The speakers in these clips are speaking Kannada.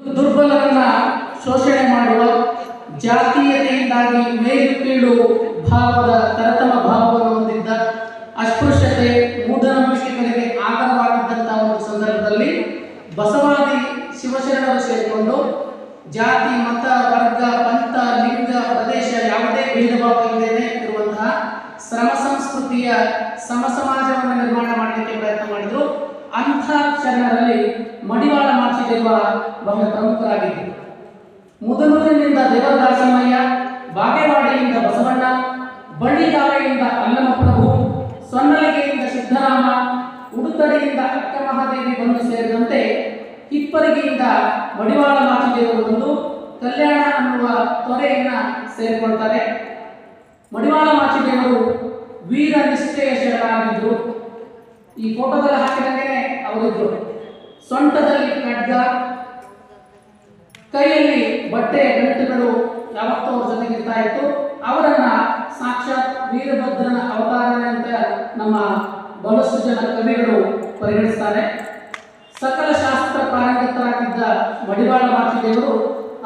ದುರ್ಬಲರನ್ನ ಶೋಷಣೆ ಮಾಡುವ ಜಾತೀಯತೆಯಿಂದಾಗಿ ಮೇಲು ಕೀಳು ಭಾವದ ತರತಮ ಭಾವವನ್ನು ಹೊಂದಿದ್ದ ಅಸ್ಪೃಶ್ಯತೆ, ಮೂಢನಂಬಿಕೆಗಳಿಗೆ ಆಧಾರವಾಗಿದ್ದಂತಹ ಒಂದು ಸಂದರ್ಭದಲ್ಲಿ ಬಸವಾದಿ ಶಿವಶರಣರು ಸೇರಿಕೊಂಡು ಜಾತಿ, ಮತ, ವರ್ಗ, ಪಂಥ, ಲಿಂಗ, ಪ್ರದೇಶ ಯಾವುದೇ ಭೇದ ಭಾವ ಇಲ್ಲದೇನೆ ಇರುವಂತಹ ಶ್ರಮ ಸಂಸ್ಕೃತಿಯ ಸಮ ಸಮಾಜವನ್ನು ನಿರ್ಮಾಣ ಮಾಡಲಿಕ್ಕೆ ಪ್ರಯತ್ನ ಮಾಡಿದ್ರು. ಅಂಥ ಶರಣರಲ್ಲಿ ಮಡಿವಾಳ ಮಾಚಿದೇವ ಬಹಳ ಪ್ರಮುಖರಾಗಿದ್ದರು ಮುದನೂರಿನಿಂದ ದೇವದಾಸಮಯ್ಯ ಬಾಗೇವಾಡಿಯಿಂದ ಬಸವಣ್ಣ ಬಳ್ಳಿಗಾವೆಯಿಂದ ಅಲ್ಲಮಪ್ರಭು, ಸೊನ್ನಲಿಗೆಯಿಂದ ಸಿದ್ದರಾಮ ಉಡುತ್ತಡೆಯಿಂದ ಅಕ್ಕ ಮಹಾದೇವಿ ಬಂದು ಸೇರಿದಂತೆ ಹಿಪ್ಪರಿಗೆಯಿಂದ ಮಡಿವಾಳ ಮಾತಿದೇವರು ಬಂದು ಕಲ್ಯಾಣ ಅನ್ನುವ ತೊರೆಯನ್ನ ಸೇರಿಕೊಳ್ತಾರೆ. ಮಡಿವಾಳ ಮಾಚಿದೇವರು ವೀರ ನಿಷ್ಠೆಯ ಶರಣರಾಗಿದ್ದರು ಈ ಫೋಟೋದಲ್ಲಿ ಹಾಕಿದಂಗೆ ಅವರಿದ್ರು. ಸೊಂಟದಲ್ಲಿ ಖಡ್ಗ ಕೈಯಲ್ಲಿ ಬಟ್ಟೆ ಗಂಟುಗಳು ಯಾವತ್ತೂ ಅವ್ರ ಜೊತೆಗೆ ಇರ್ತಾ ಇತ್ತು. ಅವರನ್ನ ಸಾಕ್ಷಾತ್ ವೀರಭದ್ರನ ಅವತಾರನೆ ಅಂತ ನಮ್ಮ ಬಹಳಷ್ಟು ಜನ ಕವಿಗಳು ಪರಿಗಣಿಸ್ತಾರೆ. ಸಕಲ ಶಾಸ್ತ್ರ ಪಾರಂಗತರಾಗಿದ್ದ ಮಡಿವಾಳ ಮಾಚಿದೇವರು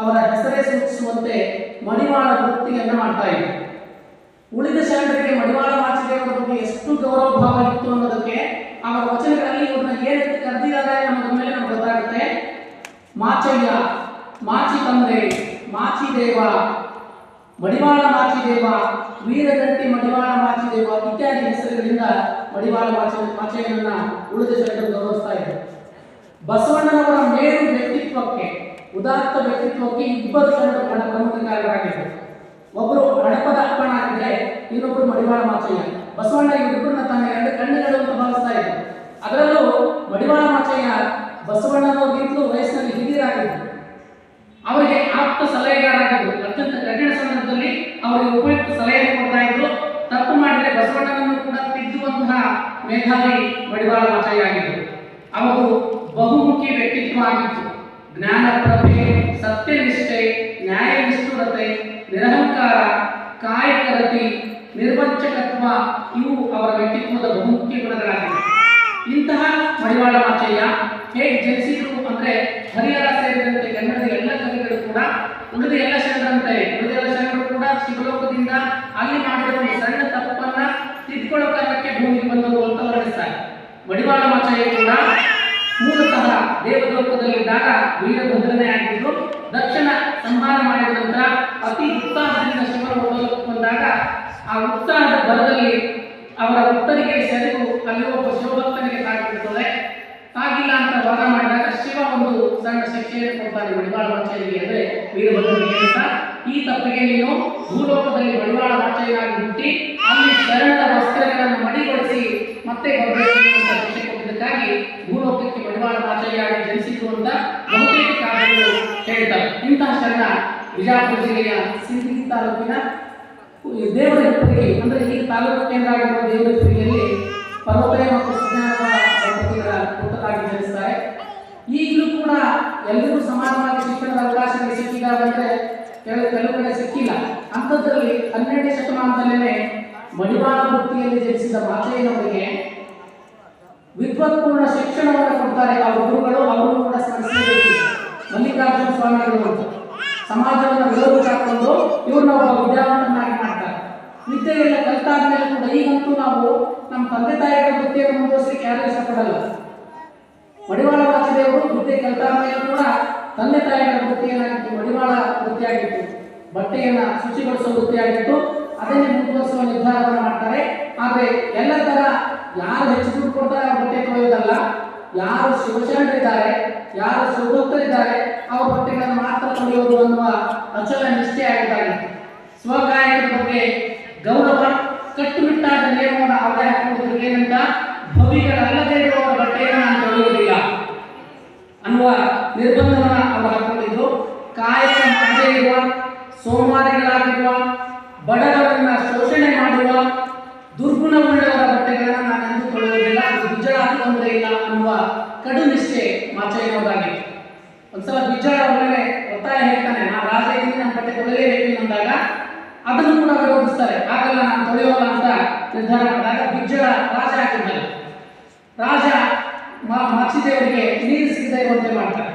ಅವರ ಹೆಸರೇ ಸೂಚಿಸುವಂತೆ ಮಡಿವಾಳ ವೃತ್ತಿಯನ್ನು ಮಾಡ್ತಾ ಇದ್ರು. ಉಳಿದ ಶರಣರಿಗೆ ಮಡಿವಾಳ ಮಾಚಿದೇವರ ಬಗ್ಗೆ ಎಷ್ಟು ಗೌರವ ಭಾವ ಇತ್ತು ಅನ್ನೋದಕ್ಕೆ ಅವರ ವಚನಗಳಲ್ಲಿ ಇವ್ರನ್ನ ಏನಂತ ಕರೆದಿದ್ದಾರೆ ಅನ್ನೋದ್ರ ಮೇಲೆ ನಮ್ಗೆ ಗೊತ್ತಾಗುತ್ತೆ. ಮಾಚಯ್ಯ, ಮಾಚಿ ತಂದೆ ಮಾಚಿದೇವ ಮಡಿವಾಳ ಮಾಚಿದೇವ ವೀರಗಂಟಿ ಮಡಿವಾಳ ಮಾಚಿದೇವ ಇತ್ಯಾದಿ ಹೆಸರುಗಳಿಂದ ಮಡಿವಾಳ ಮಾಚ, ಮಾಚಯ್ಯನನ್ನ ಉಳಿದ ಜನರು ಗೌರವಿಸ್ತಾ ಇದ್ದಾರೆ. ಬಸವಣ್ಣನವರ ಮೇರು ವ್ಯಕ್ತಿತ್ವಕ್ಕೆ, ಉದಾತ್ತ ವ್ಯಕ್ತಿತ್ವಕ್ಕೆ ಇಬ್ಬರು ಜನರು ಪ್ರಮುಖ ಕಾರಣರಾಗಿದ್ದರು. ಒಬ್ಬರು ಅರ್ಪಣ ಅಪ್ಪನಾಗಿದ್ರೆ ಇನ್ನೊಬ್ರು ಮಡಿವಾಳ ಮಾಚಯ್ಯ. ಬಸವಣ್ಣ ಇಬ್ಬರನ್ನ ತನ್ನ ಎರಡು ಕಣ್ಣುಗಳು ಅಂತ ಭಾವಿಸ್ತಾ ಇದ್ರು. ಅದರಲ್ಲೂ ಮಡಿವಾಳ ಮಾಚಯ್ಯ ಬಸವಣ್ಣನವರಿಗಿಂತಲೂ ವಯಸ್ಸಿನಲ್ಲಿ ಹಿರಿಯರಾಗಿದ್ದರು ಅವರಿಗೆ ಆಪ್ತ ಸಲಹೆಗಾರಾಗಿದ್ದರು ಅತ್ಯಂತ ಕಠಿಣ ಸಂದರ್ಭದಲ್ಲಿ ಅವರಿಗೆ ಉಪಯುಕ್ತ ಸಲಹೆಯನ್ನು ಕೊಡ್ತಾ ಇದ್ರು. ತಪ್ಪು ಮಾಡಿದರೆ ಬಸವಣ್ಣನನ್ನು ಕೂಡ ತಿದ್ದುವಂತಹ ಮೇಧಾವಿ ಮಡಿವಾಳ ಮಾಚಯ್ಯ ಆಗಿದ್ದರು ಅವರು ಬಹುಮುಖಿ ವ್ಯಕ್ತಿತ್ವ ಆಗಿತ್ತು ಜ್ಞಾನ ಪ್ರಭೆ ಸತ್ಯನಿಷ್ಠೆ, ನ್ಯಾಯನಿಷ್ಠುರತೆ ನಿರಹಂಕಾರ, ಕಾಯಕರತಿ, ನಿರ್ವಂಚಕತ್ವ ಇವು ಅವರ ವ್ಯಕ್ತಿತ್ವದ ಬಹುಮುಖ್ಯ ಗುಣಗಳಾಗಿವೆ. ಇಂತಹ ಮಡಿವಾಳ ಮಾಚಯ್ಯ ಹೇಗೆ ಜನಿಸಿದ್ರು ಅಂದ್ರೆ ಹರಿಹರ ಸೇರಿದಂತೆ ಕನ್ನಡದ ಎಲ್ಲ ಕವಿಗಳು ಕೂಡ ಉಳಿದ ಎಲ್ಲ ಶರಣರಂತೆ ಉಳಿದ ಎಲ್ಲ ಶರಣರು ಕೂಡ ಶಿವಲೋಕದಿಂದ ಅಲ್ಲಿ ಮಾಡಿದ ಒಂದು ಸಣ್ಣ ತಪ್ಪನ್ನ ತಿದ್ಕೊಳ್ಳೋ ಕಾರಣಕ್ಕೆ ಭೂಮಿಗೆ ಬಂದವರು ಅಂತ ವರ್ಣಿಸ್ತಾರೆ. ಮಡಿವಾಳ ಮಾಚಯ್ಯ ಕೂಡ ಮೂಲತಃ ದೇವಲೋಕದಲ್ಲಿದ್ದಾಗ ವೀರಭದ್ರನೇ ಆಗಿದ್ರು ದಕ್ಷಿಣ ಸಂಹಾರ ಮಾಡಿದ ನಂತರ ಅತಿ ಉತ್ಸಾಹದಿಂದ ಶಿವನ ಬಂದಾಗ ಆ ಉತ್ಸಾಹದ ಬಲದಲ್ಲಿ ಅವರ ಉತ್ತರಿಗೆ ಸೆರೆದು ಅಲ್ಲಿ ಒಬ್ಬ ಶಿವಭಕ್ತನಿಗೆ ತಾಗಿಬಿಡ್ತದೆ ತಾಗಿಲ್ಲ ಅಂತ ವಾದ ಮಾಡಿದಾಗ ಶಿವ ಒಂದು ಸಣ್ಣ ಶಿಕ್ಷೆಯನ್ನು ಕೊಡ್ತಾನೆ ಮಡಿವಾಳ ಮಾಚಯ್ಯನಿಗೆ ಅಂದ್ರೆ ವೀರಭದ್ರನಿಗೆ ಅಂತ. ಈ ತಪ್ಪಿಗೆ ನೀನು ಭೂಲೋಕದಲ್ಲಿ ಮಡಿವಾಳ ಮಾಚೆಯಾಗಿ ಹುಟ್ಟಿ ಅಲ್ಲಿ ಶರಣರ ವಸ್ತ್ರಗಳನ್ನು ಮಡಿಗೊಳಿಸಿ ಮತ್ತೆ ಶಿಕ್ಷೆ ಕೊಟ್ಟಿದ್ದಕ್ಕಾಗಿ ಭೂಲೋಕಕ್ಕೆ ಮಡಿವಾಳ ಮಾಚೆಯಾಗಿ ಜನಿಸಿತು ಅಂತ ಬಹುತೇಕ ಕಾರಣಗಳು ಹೇಳ್ತಾರೆ ಇಂತಹ ಶರಣ ವಿಜಯಪುರ ಜಿಲ್ಲೆಯ ಸಿಂಧಿ ತಾಲೂಕಿನ ದೇವರ ಅಂದರೆ ಈ ತಾಲೂಕು ಕೇಂದ್ರ ಆಗಿರುವ ದೇವರ ಪರ್ವತಯ ಮತ್ತು ಸುಜ್ಞಾನದ ಜನಿಸ್ತಾರೆ ಈಗಲೂ ಕೂಡ ಎಲ್ಲರೂ ಸಮಾನವಾಗಿ ಶಿಕ್ಷಣದ ಅವಕಾಶಗಳು ಸಿಕ್ಕಿಲ್ಲ ಕೆಲವು ಕೆಲವು ಕಡೆ ಸಿಕ್ಕಿಲ್ಲ. ಅಂಥದ್ರಲ್ಲಿ ಹನ್ನೆರಡನೇ ಶತಮಾನದಲ್ಲೇ ಮಡಿವಾಳ ವೃತ್ತಿಯಲ್ಲಿ ಜನಿಸಿದ ಮಾತೆಯನವರಿಗೆ ವಿದ್ವತ್ಪೂರ್ಣ ಶಿಕ್ಷಣವನ್ನು ಕೊಡ್ತಾರೆ. ಅವರ ಗುರುಗಳು, ಅವರು ಕೂಡ ಸ್ಮರಿಸಲೇಬೇಕು. ಮಲ್ಲಿಕಾರ್ಜುನ ಸ್ವಾಮಿಗಳು ಅಂತ. ಸಮಾಜವನ್ನು ವಿರೋಧ ಹಾಕೊಂಡು ಇವ್ರನ್ನ ಒಬ್ಬ ವಿದ್ಯಾವಂತನಾಗಿ ಮಾಡ್ತಾರೆ. ವಿದ್ಯೆಯೆಲ್ಲ ಕಲಿತಾದ್ಮೇಲೆ ಕೂಡ ಈಗಂತೂ ನಾವು ನಮ್ಮ ತಂದೆ ತಾಯಿಗಳ ವೃತ್ತಿಯನ್ನು ಮುಂದುವರಿಸಲಿಕ್ಕೆ ಯಾರು ಇಷ್ಟಪಡಲ್ಲ. ಮಡಿವಾಳ ವಾಸುದೇವರು ವಿದ್ಯೆ ಕಲಿತಾದ್ಮೇಲೆ ಕೂಡ ತಂದೆ ತಾಯಿಗಳ ವೃತ್ತಿಯನ್ನಾಗಿತ್ತು ಮಡಿವಾಳ ವೃತ್ತಿಯಾಗಿತ್ತು ಬಟ್ಟೆಯನ್ನ ಶುಚಿಗೊಳಿಸುವ ವೃತ್ತಿಯಾಗಿತ್ತು ಅದನ್ನೇ ಮುಂದುವರಿಸುವ ನಿರ್ಧಾರವನ್ನು ಮಾಡ್ತಾರೆ. ಆದರೆ ಎಲ್ಲ ತರ ಯಾರು ಹೆಚ್ಚು ದುಡ್ಡು ಕೊಡ್ತಾರೆ ಬಟ್ಟೆ ತೊಳೆಯೋದಲ್ಲ, ಯಾರು ಶಿವಶರಣರಿದ್ದಾರೆ, ಯಾರು ಶಿವಭಕ್ತರಿದ್ದಾರೆ, ಅವ್ರ ಬಟ್ಟೆಗಳನ್ನು ಮಾತ್ರ ತೊಳೆಯೋದು ಅನ್ನುವ ಅಚಲ ನಿಷ್ಠೆ ಆಗಿದ್ದಾರೆ ಸ್ವಕಾಯಕದ ಬಗ್ಗೆ ಗೌರವ ಕಟ್ಟುನಿಟ್ಟಾದ ನಿಯಮವನ್ನು ಅವರೇ ಹಾಕುವುದಕ್ಕೆ ಏನಂತ? ಭವಿಗಳಲ್ಲದೆ ಇರುವ ಬಟ್ಟೆಯನ್ನು ನಾನು ತೊಳೆಯುವುದಿಲ್ಲ. ಅನ್ನುವ ನಿರ್ಬಂಧವನ್ನು ಅವರು ಹಾಕೊಂಡಿದ್ದು ಕಾಯಕ ಮಾಡದೇ ಇರುವ, ಸೋಮಾರಿಗಳಾಗಿರುವ, ಬಡವರನ್ನ ಶೋಷಣೆ ಮಾಡುವ, ದುರ್ಗುಣವುಳ್ಳವರ ಬಟ್ಟೆಗಳನ್ನು ನಾನು ಅಂದುಕೊಳ್ಳುವುದಿಲ್ಲ ಬಿಜ್ಜಳ ಹಾಕೊಂಡೇ ಇಲ್ಲ ಅನ್ನುವ ಕಡು ನಿಷ್ಠೆ ಮಾಚಯ್ಯನವರಾಗಿತ್ತು ಒಂದ್ಸಲ ಬಿಜ್ಜಳ ಅವ್ರ ಒತ್ತಾಯ ಹೇಳ್ತಾನೆ, ನಾ ರಾಜ ಇದ್ದೀನಿ ನಮ್ಮ ಬಟ್ಟೆ ತೊಳೆಯಲೇಬೇಕು ಅಂದಾಗ ಅದನ್ನು ಕೂಡ ವಿರೋಧಿಸ್ತಾರೆ ಆಗಲ್ಲ ನಾನು ತೊಳೆಯೋಲ್ಲ ಅಂತ ನಿರ್ಧಾರ ಮಾಡಿದಾಗ ಬಿಜ್ಜಳ ರಾಜ ಆಗಿದ್ದಾರೆ ರಾಜ ಮಾಚಿದೇವರಿಗೆ ನೀರು ಸಿಗದೆ ಇರುವಂತೆ ಮಾಡ್ತಾರೆ.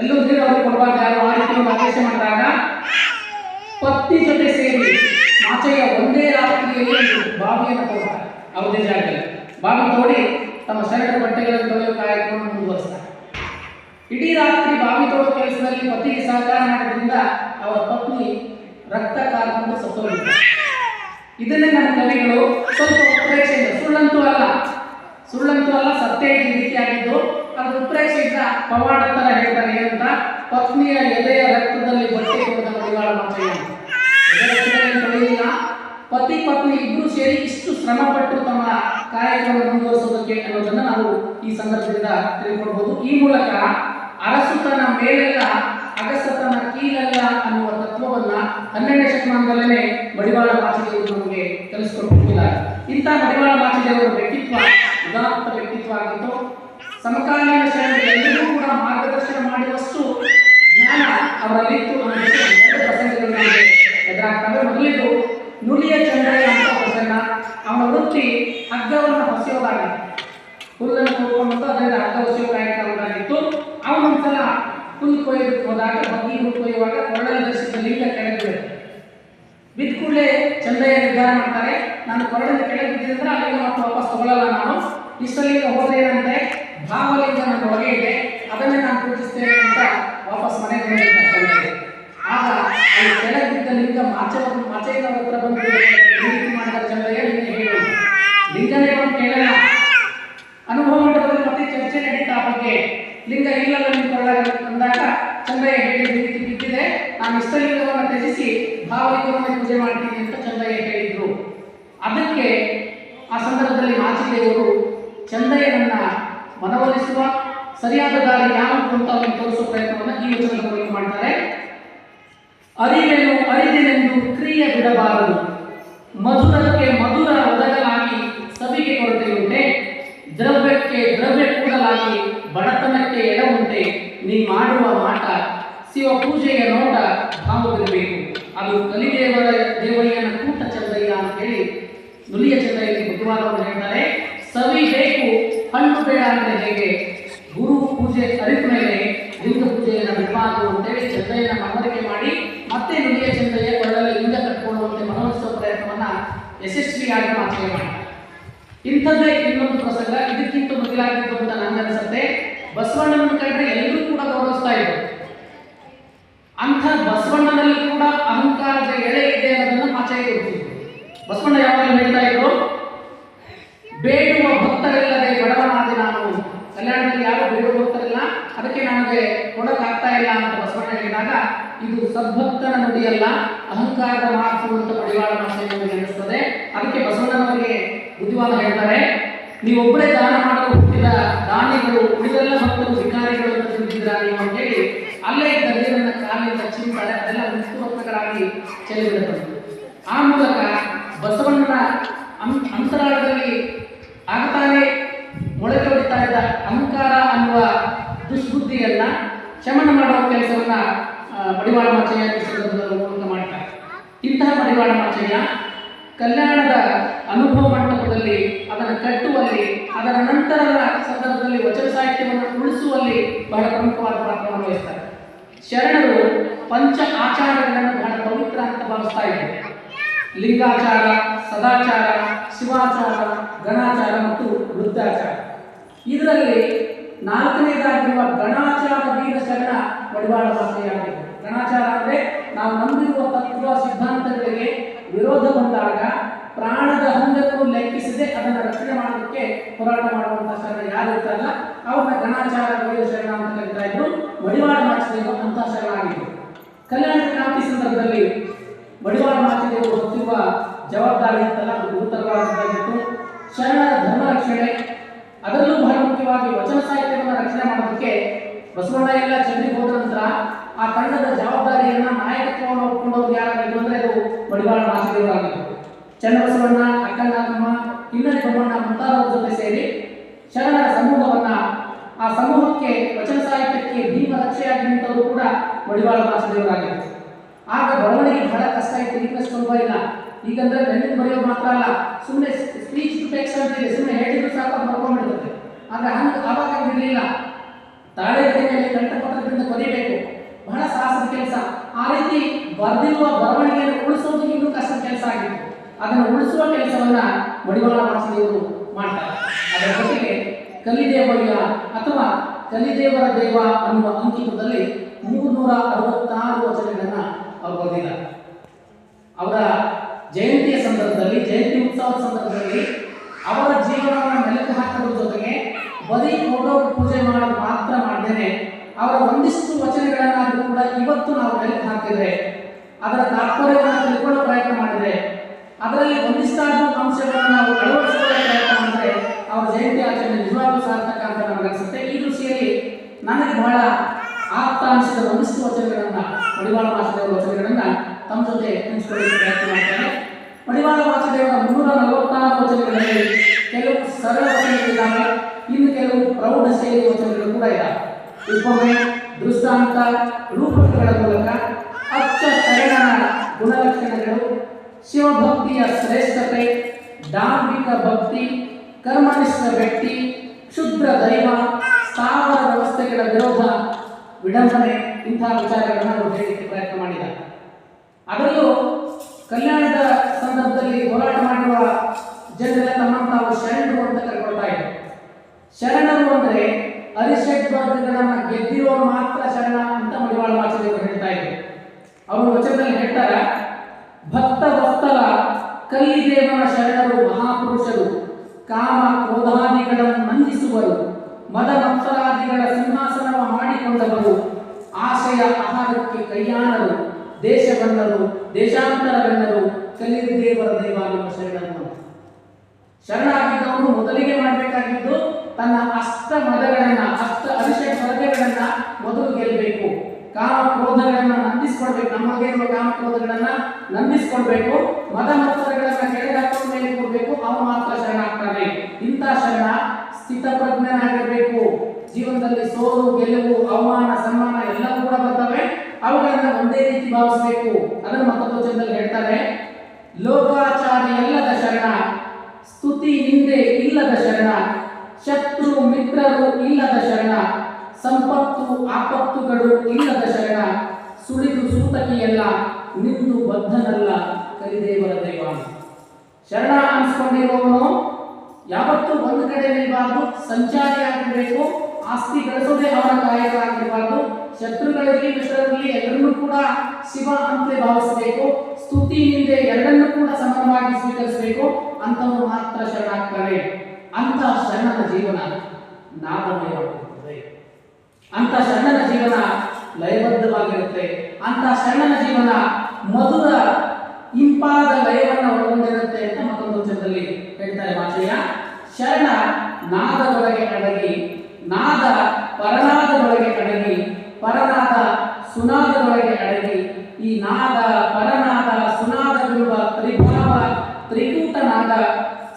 ಎಲ್ಲೂ ನೀರು ಅವರು ಯಾರು ಆ ರೀತಿ ಆದೇಶ ಮಾಡಿದಾಗ ಪತ್ತಿ ಜೊತೆ ಸೇರಿ ಆಚೆಯ ಒಂದೇ ರಾತ್ರಿಯಲ್ಲಿ ಬಾವಿಯನ್ನು ತೋಡ್ತಾರೆ ಅವರದೇ ಜಾಗದಲ್ಲಿ. ಬಾವಿ ತೋಡಿ ತಮ್ಮ ಶರಣ ಬಟ್ಟೆಗಳನ್ನು ತೊಳೆಯುವ ಕಾರ್ಯಕ್ರಮವನ್ನು ಮುಂದುವರಿಸ್ತಾರೆ. ಇಡೀ ರಾತ್ರಿ ಬಾವಿ ತೋಡುವ ಕೆಲಸದಲ್ಲಿ ಪತಿಗೆ ಸಹಕಾರ ಮಾಡೋದ್ರಿಂದ ಅವರ ಪತ್ನಿ ರಕ್ತ ಕಾರ್ಕೊಂಡು ಸತ್ತೋಗಿದ್ದಾರೆ. ಇದನ್ನೇ ನನ್ನ ಕವಿಗಳು ಸ್ವಲ್ಪ ಉಪೇಕ್ಷೆ ಸುಳ್ಳಂತೂ ಅಲ್ಲ. ಸುಳ್ಳಂತೂ ಅಲ್ಲ, ಸತ್ಯ ಈ ರೀತಿಯಾಗಿದ್ದು. ಅದು ಉತ್ಪ್ರೇಕ್ಷೆಯಿಂದ ಪವಾಡ ತರ ಹೇಳ್ತಾರೆ ಏನಂತ? ಪತ್ನಿಯ ಎದೆಯ ರಕ್ತದಲ್ಲಿ ಬಟ್ಟೆ ಕೊಡದ ಮಡಿವಾಳ ಪತಿ ಪತ್ನಿ ಇಬ್ಬರು ಸೇರಿ ಇಷ್ಟು ಶ್ರಮ ಪಟ್ಟು ತಮ್ಮ ಕಾರ್ಯಕ್ರಮ ಮುಂದುವರಿಸೋದಕ್ಕೆ ಅನ್ನೋದನ್ನ ನಾವು ಈ ಸಂದರ್ಭದಿಂದ ತಿಳ್ಕೊಳ್ಬಹುದು ಈ ಮೂಲಕ ಅರಸುತನ ಮೇಲೆಲ್ಲ, ಅಗಸತನ ಕೀಲಲ್ಲ ಅನ್ನುವ ತತ್ವವನ್ನ ಹನ್ನೆರಡನೇ ಶತಮಾನದಲ್ಲೇ ಮಡಿವಾಳ ಮಾಚಿದೇವರು ನಮಗೆ ಕಲಿಸಿಕೊಟ್ಟಿದ್ದಾರೆ ಇಂಥ ಮಡಿವಾಳ ಮಾಚಿದೇವರ ವ್ಯಕ್ತಿತ್ವ ಉದಾತ್ತ ವ್ಯಕ್ತಿತ್ವ ಆಗಿತ್ತು ಸಮಕಾಲೀನ ಎಲ್ಲರಿಗೂ ಕೂಡ ಮಾರ್ಗದರ್ಶನ ಮಾಡುವಷ್ಟು ಜ್ಞಾನ ಅವರಲ್ಲಿತ್ತು ಅನ್ನೋದಕ್ಕೆ ಎರಡು ಪ್ರಸಂಗಗಳು ನಮಗೆ ಎದುರಾಗ್ತವೆ. ಮೊದಲಿದ್ದು ನುಲಿಯ ಚಂದ್ರಯ್ಯ ಅಂತ ಪ್ರಸಂಗ. ಅವನ ವೃತ್ತಿ ಹಗ್ಗವನ್ನು ಹೊಸೆಯೋದಾಗಿತ್ತು ಹುಲ್ಲನ್ನು ಕೊಡ್ಕೊಂಡು ಅದರಿಂದ ಹಗ್ಗ ಹೊಸೆಯೋ ಕಾರ್ಯಕ್ರಮವಾಗಿತ್ತು ಅವನೊಂದ್ಸಲ ಹುಲ್ಲು ಕೊಯ್ಯಕ್ಕೆ ಹೋದಾಗ, ಬಗ್ಗಿ ಹುಲ್ಲು ಕೊಯ್ಯುವಾಗ ಕೊರಳಲ್ಲಿ ಧರಿಸಿದ ಲಿಂಗ ಕೆಳಗೆ ಬಿದ್ದ ಕೂಡಲೇ ಚಂದ್ರಯ್ಯ ನಿರ್ಧಾರ ಮಾಡ್ತಾರೆ, ನಾನು ಕೊರಳಿನ ಕೆಳಗೆ ಬಿದ್ದಿದ್ರೆ ಅಲ್ಲಿಗೆ ಮತ್ತೆ ವಾಪಸ್ ತಗೊಳ್ಳಲ್ಲ ನಾನು. ಇಷ್ಟಲಿಂಗ ಹೋದೇನಂತೆ ಭಾವಲಿಂಗ ನನ್ನ ಒಳಗೆ ಇದೆ. ಅದನ್ನೇ ನಾನು ಪೂಜಿಸ್ತೇನೆ ಅಂತ ವಾಪಸ್ ಮನೆಗೆ ಆಗ ಅಲ್ಲಿ ಕೆಳಗಿದ್ದ ಲಿಂಗ ಮಾಚೆ ಮಾಚಯ್ಯನವರ ಹತ್ರ ಬಂದು ಈ ರೀತಿ ಮಾಡಿದ ಚಂದಯ್ಯ ನಿನ್ನೆ ಹೇಳಿ ಲಿಂಗನೇ ಬಂದು ಕೇಳಲ್ಲ ಅನುಭವ ಮಂಟಪದಲ್ಲಿ ಮತ್ತೆ ಚರ್ಚೆ ನಡೀತಾ ಆ ಬಗ್ಗೆ ಲಿಂಗ ಇಲ್ಲಲ್ಲ ನಿಮ್ಮ ಕೊರಳಾಗ ಅಂದಾಗ ಚಂದ್ರಯ್ಯ ಹೇಳಿದ ರೀತಿ ಬಿದ್ದಿದೆ ನಾನು ಇಷ್ಟಲಿಂಗವನ್ನು ತ್ಯಜಿಸಿ ಭಾವಲಿಂಗವನ್ನು ಪೂಜೆ ಮಾಡ್ತೀನಿ ಅಂತ ಚಂದ್ರಯ್ಯ ಹೇಳಿದ್ರು ಅದಕ್ಕೆ ಆ ಸಂದರ್ಭದಲ್ಲಿ ಮಾಚಿದೇವರು ಚಂದ್ರಯ್ಯನನ್ನ ಮನವೊಲಿಸುವ ಸರಿಯಾದ ದಾರಿ ಯಾವುದು ಅಂತ ಅವರಿಗೆ ತೋರಿಸುವ ಪ್ರಯತ್ನವನ್ನು ಈ ವಚನದ ಮೂಲಕ ಮಾಡ್ತಾರೆ ಅರಿವೆನು ಅರಿದೆನೆಂದು ಕ್ರಿಯೆ ಬಿಡಬಾರದು ಮಧುರಕ್ಕೆ ಮಧುರ ಒದಗಲಾಗಿ ಸವಿಗೆ ಕೊರತೆಯುಂಟೆ ದ್ರವ್ಯಕ್ಕೆ ದ್ರವ್ಯ ಕೂಡಲಾಗಿ ಬಡತನಕ್ಕೆ ಎಡವುಂಟೆ ನೀ ಮಾಡುವ ಮಾಟ ಶಿವ ಪೂಜೆಯ ನೋಟ ಭಾವವಿರಬೇಕು ಅದು ಕಲಿದೇವರ ದೇವಯ್ಯನ ಕೂಟ ಚಂದಯ್ಯ ಅಂತ ಹೇಳಿ ನುಲಿಯ ಚಂದಯ್ಯಗೆ ಬುದ್ಧಿವಾದವನ್ನು ಹೇಳ್ತಾರೆ ಸವಿ ಬೇಕು ಹಣ್ಣು ಬೇಡ ಅಂದ್ರೆ ಹೇಗೆ? ಗುರು ಪೂಜೆ ಅರಿತ ಮೇಲೆ ಲಿಂಗ ಪೂಜೆಯನ್ನು ಬಿಡಬಾರದು ಅಂತೇಳಿ ಮನವರಿಕೆ ಮಾಡಿ ಮತ್ತೆ ನುಡಿಯ ಚಂದಯ್ಯ ಕೊಳ್ಳಲು ಲಿಂಗ ಕಟ್ಕೊಳ್ಳುವಂತೆ ಮನವೊಲಿಸುವ ಪ್ರಯತ್ನವನ್ನ ಯಶಸ್ವಿಯಾಗಿ ಆಚರಣೆ ಮಾಡ್ತಾರೆ ಇಂಥದ್ದೇ ಇನ್ನೊಂದು ಪ್ರಸಂಗ. ಇದಕ್ಕಿಂತ ಮೊದಲಾಗಿತ್ತು ಅಂತ ನನಗನ್ಸುತ್ತೆ ಬಸವಣ್ಣನ ಕಂಡ್ರೆ ಎಲ್ಲರೂ ಕೂಡ ಗೌರವಿಸ್ತಾ ಇದ್ರು. ಅಂಥ ಬಸವಣ್ಣನಲ್ಲಿ ಕೂಡ ಅಹಂಕಾರದ ಎಳೆ ಇದೆ ಅನ್ನೋದನ್ನು ಆಚೆಗೆ ಬಸವಣ್ಣ ಯಾವಾಗ ಹೇಳ್ತಾ ಇದ್ರು ಬೇಡುವ ಭಕ್ತರಿಲ್ಲದೆ ಬಡವನಾದೆ ನಾನು ಕಲ್ಯಾಣದಲ್ಲಿ ಯಾರು ಬೇಡುವ ಭಕ್ತರಿಲ್ಲ? ಅದಕ್ಕೆ ನನಗೆ ಕೊಡಕ್ಕಾಗ್ತಾ ಇಲ್ಲ ಅಂತ ಬಸವಣ್ಣ ಹೇಳಿದಾಗ, ಇದು ಸದ್ಭಕ್ತನ ನುಡಿಯಲ್ಲ, ಅಹಂಕಾರದ ಮಾತು ಅಂತ ಮಡಿವಾಳ ಭಾಷೆ ನಮಗೆ ಅನಿಸ್ತದೆ ಅದಕ್ಕೆ ಬಸವಣ್ಣನವರಿಗೆ ಬುದ್ಧಿವಾದ ಹೇಳ್ತಾರೆ, ನೀವೊಬ್ಬರೇ ದಾನ ಮಾಡಲು ಹುಟ್ಟಿದ ದಾನಿಗಳು, ಉಳಿದೆಲ್ಲ ಭಕ್ತರು ವಿಕಾರಿಗಳು ಅಂತ ತಿಳಿದಿದ್ದೀರಾ ಅಂತ ಹೇಳಿ, ಅಲ್ಲೇ ಇದ್ದ ನೀರನ್ನ ಕಾಲಿಂದ ಚಿಂತಾರೆ ಅದೆಲ್ಲ ನಿಷ್ಠಭಕ್ತರಾಗಿ ಚೆಲ್ಲಿಬಿಡುತ್ತದೆ ಆ ಮೂಲಕ ಬಸವಣ್ಣನ ಅಂತರಾಳದಲ್ಲಿ ಆಗ್ತಾನೆ ಮೊಳಕೆ ಹೊಡಿತಾ ಇದ್ದ ಅಹಂಕಾರ ಅನ್ನುವ ದುಷ್ಬುದ್ಧಿಯನ್ನ ಶಮನ ಮಾಡುವ ಕೆಲಸವನ್ನ ಮಡಿವಾಳ ಮಾಚಯ್ಯ ಮೂಲಕ ಮಾಡ್ತಾರೆ. ಇಂತಹ ಮಡಿವಾಳ ಮಾಚಯ್ಯ ಕಲ್ಯಾಣದ ಅನುಭವ ಮಂಟಪದಲ್ಲಿ ಅದನ್ನು ಕಟ್ಟುವಲ್ಲಿ, ಅದರ ನಂತರದ ಸಂದರ್ಭದಲ್ಲಿ ವಚನ ಸಾಹಿತ್ಯವನ್ನು ಉಳಿಸುವಲ್ಲಿ ಬಹಳ ಪ್ರಮುಖವಾದ ಪಾತ್ರವನ್ನು ವಹಿಸ್ತಾರೆ. ಶರಣರು ಪಂಚ ಆಚಾರಗಳನ್ನು ಬಹಳ ಪವಿತ್ರ ಅಂತ ಭಾವಿಸ್ತಾ ಇದ್ದಾರೆ. ಲಿಂಗಾಚಾರ, ಸದಾಚಾರ, ಶಿವಾಚಾರ ಗಣಾಚಾರ ಮತ್ತು ವೃದ್ಧಾಚಾರ ಇದರಲ್ಲಿ ನಾಲ್ಕನೇದಾಗಿರುವ ಗಣಾಚಾರ ವೀರ ಶರಣ ಮಡಿವಾಳ ಭಾಷೆಯಾಗಿದೆ ಗಣಾಚಾರ ಅಂದ್ರೆ ನಾವು ನಂಬಿರುವ ತತ್ವ ಸಿದ್ಧಾಂತಗಳಿಗೆ ವಿರೋಧ ಬಂದಾಗ ಪ್ರಾಣದ ಹಂಗನ್ನು ಲೆಕ್ಕಿಸದೆ ಅದನ್ನು ರಕ್ಷಣೆ ಮಾಡೋದಕ್ಕೆ ಹೋರಾಟ ಮಾಡುವಂತಹ ಶರಣ ಯಾರು ಇರ್ತಾರಲ್ಲ, ಅವ್ರನ್ನ ಗಣಾಚಾರ ವೀರ ಶರಣ ಅಂತ ಕರೀತಾ ಇದ್ರು. ಮಡಿವಾಳ ಮಾಚಿದೇವರು ಅಂತಹ ಶರಣ ಆಗಿದೆ ಕಲ್ಯಾಣ ಕ್ರಾಂತಿ ಸಂದರ್ಭದಲ್ಲಿ ಮಡಿವಾಳ ಮಾಚಿದೇವರು ಹೊತ್ತಿರುವ ಜವಾಬ್ದಾರಿ ಅಂತಲ್ಲ ಅದು ಶರಣರ ಧರ್ಮ ರಕ್ಷಣೆ, ಅದರಲ್ಲೂ ಬಹಳ ಮುಖ್ಯವಾಗಿ ವಚನ ಸಾಹಿತ್ಯವನ್ನು ರಕ್ಷಣೆ ಮಾಡೋದಕ್ಕೆ ಬಸವಣ್ಣ ಎಲ್ಲ ಹೋದ ನಂತರ ಆ ತಂಡದ ಜವಾಬ್ದಾರಿಯನ್ನ ನಾಯಕತ್ವವನ್ನು ಒಪ್ಪಿಕೊಂಡವ್ರು ಯಾರಾಗಿದ್ರು ಅಂದ್ರೆ ಅದು ಮಡಿವಾಳ ಮಾಚಿದೇವರಾಗಿತ್ತು ಚನ್ನಬಸವಣ್ಣ ಅಕ್ಕನಾಗಮ್ಮ ಕಿನ್ನರಿ ಬೊಮ್ಮಣ್ಣ ಮುಂತಾದವರ ಜೊತೆ ಸೇರಿ ಶರಣರ ಸಮೂಹವನ್ನ ಆ ಸಮೂಹಕ್ಕೆ ವಚನ ಸಾಹಿತ್ಯಕ್ಕೆ ಭೀಮ ರಕ್ಷೆಯಾಗಿ ನಿಂತವರು ಕೂಡ ಮಡಿವಾಳ ಮಾಚಿದೇವರಾಗಿತ್ತು ಆಗ ಬರವಣಿಗೆ ಬಹಳ ಕಷ್ಟ ಇತ್ತು ಈಗ ಸುಲಭ ಇಲ್ಲ. ಈಗಂದ್ರೆ ಬೆನ್ನಿನ ಬರೆಯೋದು ಮಾತ್ರ ಅಲ್ಲ ಸುಮ್ಮನೆ ಸ್ಪೀಚ್ ಟು ಟೆಕ್ಸ್ಟ್ ಅಂತ ಇದೆ ಸುಮ್ಮನೆ ಹೇಳಿದ್ರು ಸಾಕು, ಅದು ಮಾಡ್ಕೊಂಡ್ಬಿಡುತ್ತೆ ಆದ್ರೆ ಹಂಗೆ ಆವಾಗ ಇರಲಿಲ್ಲ ತಾಳೆಗಡಿಯಲ್ಲಿ ಕಂಠಪತ್ರದಿಂದ ಬರೀಬೇಕು ಬಹಳ ಸಾಹಸದ ಕೆಲಸ. ಆ ರೀತಿ ಬರೆದಿರುವ ಬರವಣಿಗೆಯನ್ನು ಉಳಿಸೋದು ಇನ್ನೂ ಕಷ್ಟದ ಕೆಲಸ ಆಗಿತ್ತು. ಅದನ್ನು ಉಳಿಸುವ ಕೆಲಸವನ್ನ ಮಡಿವಾಳ ಮಾಡಿಸಿದವರು ಮಾಡ್ತಾರೆ. ಅದರ ಜೊತೆಗೆ ಕಲಿದೇವಯ್ಯ ಅಥವಾ ಕಲಿದೇವರ ದೇವ ಅನ್ನುವ ಅಂಕಿತದಲ್ಲಿ ಮೂರ್ನೂರ ಅರವತ್ತಾರು ವಚನಗಳನ್ನ ಅವರು ಬರೆದಿದ್ದಾರೆ. ಅವರ ಜಯಂತಿಯ ಸಂದರ್ಭದಲ್ಲಿ, ಜಯಂತಿ ಉತ್ಸವದ ಸಂದರ್ಭದಲ್ಲಿ ಅವರ ಜೀವನವನ್ನು ಮೆಲುಕು ಹಾಕುವ ಜೊತೆಗೆ ಬರೀ ಫೋಟೋ ಪೂಜೆ ಮಾಡೋದು ಮಾತ್ರ ಮಾಡದೇನೆ ಅವರ ಒಂದಿಷ್ಟು ವಚನಗಳನ್ನಾದ್ರೂ ಕೂಡ ಇವತ್ತು ನಾವು ಮೆಲುಕು ಹಾಕಿದ್ರೆ, ಅದರ ತಾತ್ಪರ್ಯವನ್ನು ತಿಳ್ಕೊಳ್ಳೋ ಪ್ರಯತ್ನ ಮಾಡಿದ್ರೆ, ಅದರಲ್ಲಿ ಒಂದಿಷ್ಟಾದ್ರೂ ಅಂಶಗಳನ್ನು ನಾವು ಅಳವಡಿಸಿಕೊಳ್ಳೋ ಪ್ರಯತ್ನ ಮಾಡಿದ್ರೆ ಅವರ ಜಯಂತಿ ಆಚರಣೆ ನಿಜವಾಗ್ಲೂ ಸಾರ್ಥಕ ಅಂತ ನನಗನ್ಸುತ್ತೆ ಈ ದೃಷ್ಟಿಯಲ್ಲಿ ನನಗೆ ಬಹಳ ಆಪ್ತ ಅನಿಸಿದ ಒಂದಿಷ್ಟು ವಚನಗಳನ್ನು, ಮಡಿವಾಳ ಮಾಸದ ವಚನಗಳನ್ನು ತಮ್ಮ ಜೊತೆ ಹಂಚಿಕೊಳ್ಳಲು ಪ್ರಯತ್ನ ಮಾಡ್ತೇನೆ. ಮಡಿವಾಳ ವಾಸುದೇವರ ಮುನ್ನೂರ ನಲವತ್ತಾರು ವಚನಗಳಲ್ಲಿ ಕೆಲವು ಸರಳ ವಚನಗಳಿದ್ದಾವೆ ಇನ್ನು ಕೆಲವು ಪ್ರೌಢ ಶೈಲಿ ವಚನಗಳು ಕೂಡ ಇದ್ದಾವೆ. ಉಪಮೆ, ದೃಷ್ಟಾಂತ, ರೂಪಕಗಳ ಮೂಲಕ ಅಚ್ಚ ಶರಣನ ಗುಣಲಕ್ಷಣಗಳು, ಶಿವಭಕ್ತಿಯ ಶ್ರೇಷ್ಠತೆ, ಧಾರ್ಮಿಕ ಭಕ್ತಿ, ಕರ್ಮನಿಷ್ಠ ವ್ಯಕ್ತಿ, ಕ್ಷುದ್ರ ದೈವ, ಸ್ಥಾವರ ವ್ಯವಸ್ಥೆಗಳ ವಿರೋಧ, ವಿಡಂಬನೆ ಇಂತಹ ವಿಚಾರಗಳನ್ನು ಹೇಳಲಿಕ್ಕೆ ಪ್ರಯತ್ನ ಮಾಡಿದ್ದಾರೆ. ಅದರಲ್ಲೂ ಕಲ್ಯಾಣದ ಸಂದರ್ಭದಲ್ಲಿ ಹೋರಾಟ ಮಾಡುವ ಜನರ ತಮ್ಮನ್ನು ತಾವು ಶರಣರು ಅಂತ ಕರ್ಕೊಳ್ತಾ ಇದ್ದಾರೆ ಶರಣರು ಅಂದರೆ ಅರಿಷಡ್ವರ್ಗಗಳನ್ನ ಗೆದ್ದಿರುವ ಮಾತ್ರ ಶರಣ ಅಂತ ಮಡಿವಾಳ ವಾಚದೇವರು ಹೇಳ್ತಾ ಇದ್ದರು ಅವರು ವಚನದಲ್ಲಿ ಹೇಳ್ತಾರ, ಭಕ್ತ ವಸ್ತಲ ಕಲ್ಲಿದೇವನ ಶರಣರು ಮಹಾಪುರುಷರು, ಕಾಮ ಕ್ರೋಧಾದಿಗಳನ್ನು ಮಂದಿಸುವರು ಮದ ಮತ್ಸರಾದಿಗಳ ಸಿಂಹಾಸನವ ಮಾಡಿಕೊಂಡವರು, ಆಶಯ ಆಹಾರಕ್ಕೆ ಕೈಯಾಣರು ದೇಶವನ್ನರು ಬಂದರು ಕಲಿದೇವರ ದೇವ ನಿಮ್ಮ ಶರಣರು ಶರಣಾಗಿದ್ದವನು ಮೊದಲಿಗೆ ಮಾಡಬೇಕಾಗಿದ್ದು ತನ್ನ ಅಷ್ಟ ಮದಗಳನ್ನ ಅಷ್ಟ ಅಭಿಷೇಕ ಮದಗಳನ್ನ ಮೊದಲು ಗೆಲ್ಲಬೇಕು ಕಾಮ ಕ್ರೋಧಗಳನ್ನ ನಂದಿಸ್ಕೊಳ್ಬೇಕು ನಮಗೆ ಇರುವ ಕಾಮ ಕ್ರೋಧಗಳನ್ನ ನಂದಿಸ್ಕೊಳ್ಬೇಕು. ಮದ ಮತ್ಸರಗಳನ್ನ ಕೆಳಗಾಕೊಂಡು ಮೇಲೆ ಕೊಡಬೇಕು. ಅವನು ಮಾತ್ರ ಶರಣಾಗ್ತಾನೆ. ಇಂಥ ಶರಣ ಸ್ಥಿತಪ್ರಜ್ಞನಾಗಿರ್ಬೇಕು. ಜೀವನದಲ್ಲಿ ಸೋಲು, ಗೆಲುವು, ಅವಮಾನ, ಸನ್ಮಾನ ಎಲ್ಲವೂ ಕೂಡ ಬರ್ತವೆ ಅವುಗಳನ್ನ ಒಂದೇ ರೀತಿ ಭಾವಿಸಬೇಕು ಅದನ್ನು ಮತ್ತೊಂದು ವಚನದಲ್ಲಿ ಹೇಳ್ತಾರೆ. ಲೋಕಾಚಾರ ಎಲ್ಲದ ಶರಣ, ಸ್ತುತಿ ನಿಂದೆ ಇಲ್ಲದ ಶರಣ, ಶತ್ರು ಮಿತ್ರರು ಇಲ್ಲದ ಶರಣ, ಸಂಪತ್ತು ಆಪತ್ತುಗಳು ಇಲ್ಲದ ಶರಣ, ಸುಳಿದು ಸೂತಕಿಯಲ್ಲ, ನಿಂದು ಬದ್ಧನಲ್ಲ ಕರಿದೇವರ ದೈವ. ಶರಣ ಅನ್ಸ್ಕೊಂಡಿರುವವನು ಯಾವತ್ತೂ ಒಂದು ಕಡೆ ನಿಲ್ಬಾರ್ದು ಸಂಚಾರಿ ಆಗಿರ್ಬೇಕು ಆಸ್ತಿ ಗಳಿಸೋದೇ ಅವನ ಕಾಯಕ ಶತ್ರುಗಳಲ್ಲಿ, ಮಿತ್ರರಲ್ಲಿ ಎಲ್ಲರನ್ನೂ ಕೂಡ ಶಿವ ಅಂತಲೇ ಭಾವಿಸಬೇಕು. ಸ್ತುತಿ ಹಿಂದೆ ಎರಡನ್ನೂ ಕೂಡ ಸಮಾನವಾಗಿ ಸ್ವೀಕರಿಸಬೇಕು. ಅಂತವರು ಮಾತ್ರ ಶರಣಾಗ್ತಾರೆ. ಅಂತ ಶರಣನ ಜೀವನ ನಾದಮಯವಾಗಿರುತ್ತದೆ ಅಂತ ಶರಣನ ಜೀವನ ಲಯಬದ್ಧವಾಗಿರುತ್ತೆ. ಅಂತ ಶರಣನ ಜೀವನ ಮಧುರ, ಇಂಪಾದ ಲಯವನ್ನು ಒಳಗೊಂಡಿರುತ್ತೆ ಅಂತ ಮತ್ತೊಂದು ಚಿತ್ರದಲ್ಲಿ ಹೇಳ್ತಾರೆ ಮಾಚಯ್ಯ ಶರಣ ನಾದದೊಳಗೆ ಅಡಗಿ ನಾದ ಪರನಾದದೊಳಗೆ ಅಡಗಿ ಪರನಾದ ಸುನಾದದೊಳಗೆ ಅಡಗಿ ಈ ನಾದ ಪರನಾದ ಸುನಾದವಿರುವ ತ್ರಿಭಾವ ತ್ರಿಕೂಟ ನಾದ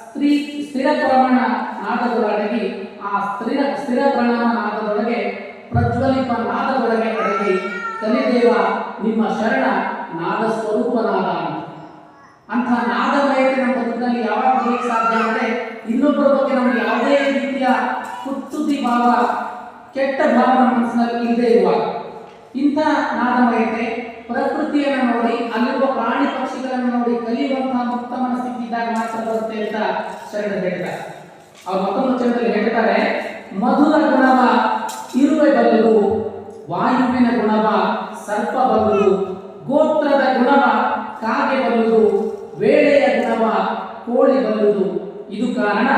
ಸ್ತ್ರೀ ಸ್ಥಿರ ಪ್ರಮಾಣ ನಾದದೊಳಗೆ ಆ ಸ್ಥಿರ ಸ್ಥಿರ ಪ್ರಮಾಣ ನಾದದೊಳಗೆ ಪ್ರಜ್ವಲಿಪ ನಾದದೊಳಗೆ ಅಡಗಿ ಕಲಿದೇವ ನಿಮ್ಮ ಶರಣ ನಾದ ಸ್ವರೂಪನಾದ ಅಂತ ಅಂಥ ನಾದಮಯತೆ ನಮ್ಮ ಬದುಕಿನಲ್ಲಿ ಯಾವಾಗ ಬರಲಿಕ್ಕೆ ಸಾಧ್ಯ ಅಂದರೆ ಇನ್ನೊಬ್ಬರ ಬಗ್ಗೆ ನಮಗೆ ಯಾವುದೇ ರೀತಿಯ ಕುತ್ತುತಿ ಭಾವ ಕೆಟ್ಟ ಭಾವ ನಮ್ಮ ಮನಸ್ಸಿನಲ್ಲಿ ಇಲ್ಲದೆ ಇರುವಾಗ ಇಂಥ ನಾದಮಯತೆ ಪ್ರಕೃತಿಯನ್ನು ನೋಡಿ ಅಲ್ಲಿರುವ ಪ್ರಾಣಿ ಪಕ್ಷಿಗಳನ್ನು ನೋಡಿ ಕಲಿಯುವಂತಹ ಮುಕ್ತ ಮನಸ್ಥಿತಿ ಇದ್ದಾಗ ಮಾತ್ರ ಬರುತ್ತೆ ಅಂತ ಶರಣ ಹೇಳಿದ್ದಾರೆ ಅವ್ರು ಮತ್ತೊಂದು ವಚನದಲ್ಲಿ ಹೇಳ್ತಾರೆ ಮಧುರ ಗುಣವ ಇರುವೆ ಬಲ್ಲದು ವಾಯುವಿನ ಗುಣವ ಸರ್ಪ ಬಲ್ಲದು ಗೋತ್ರದ ಗುಣವ ಕಾಗೆ ಬಲ್ಲದು ವೇಳೆಯ ಕೋಳಿ ಬಂದು ಇದು ಕಾರಣ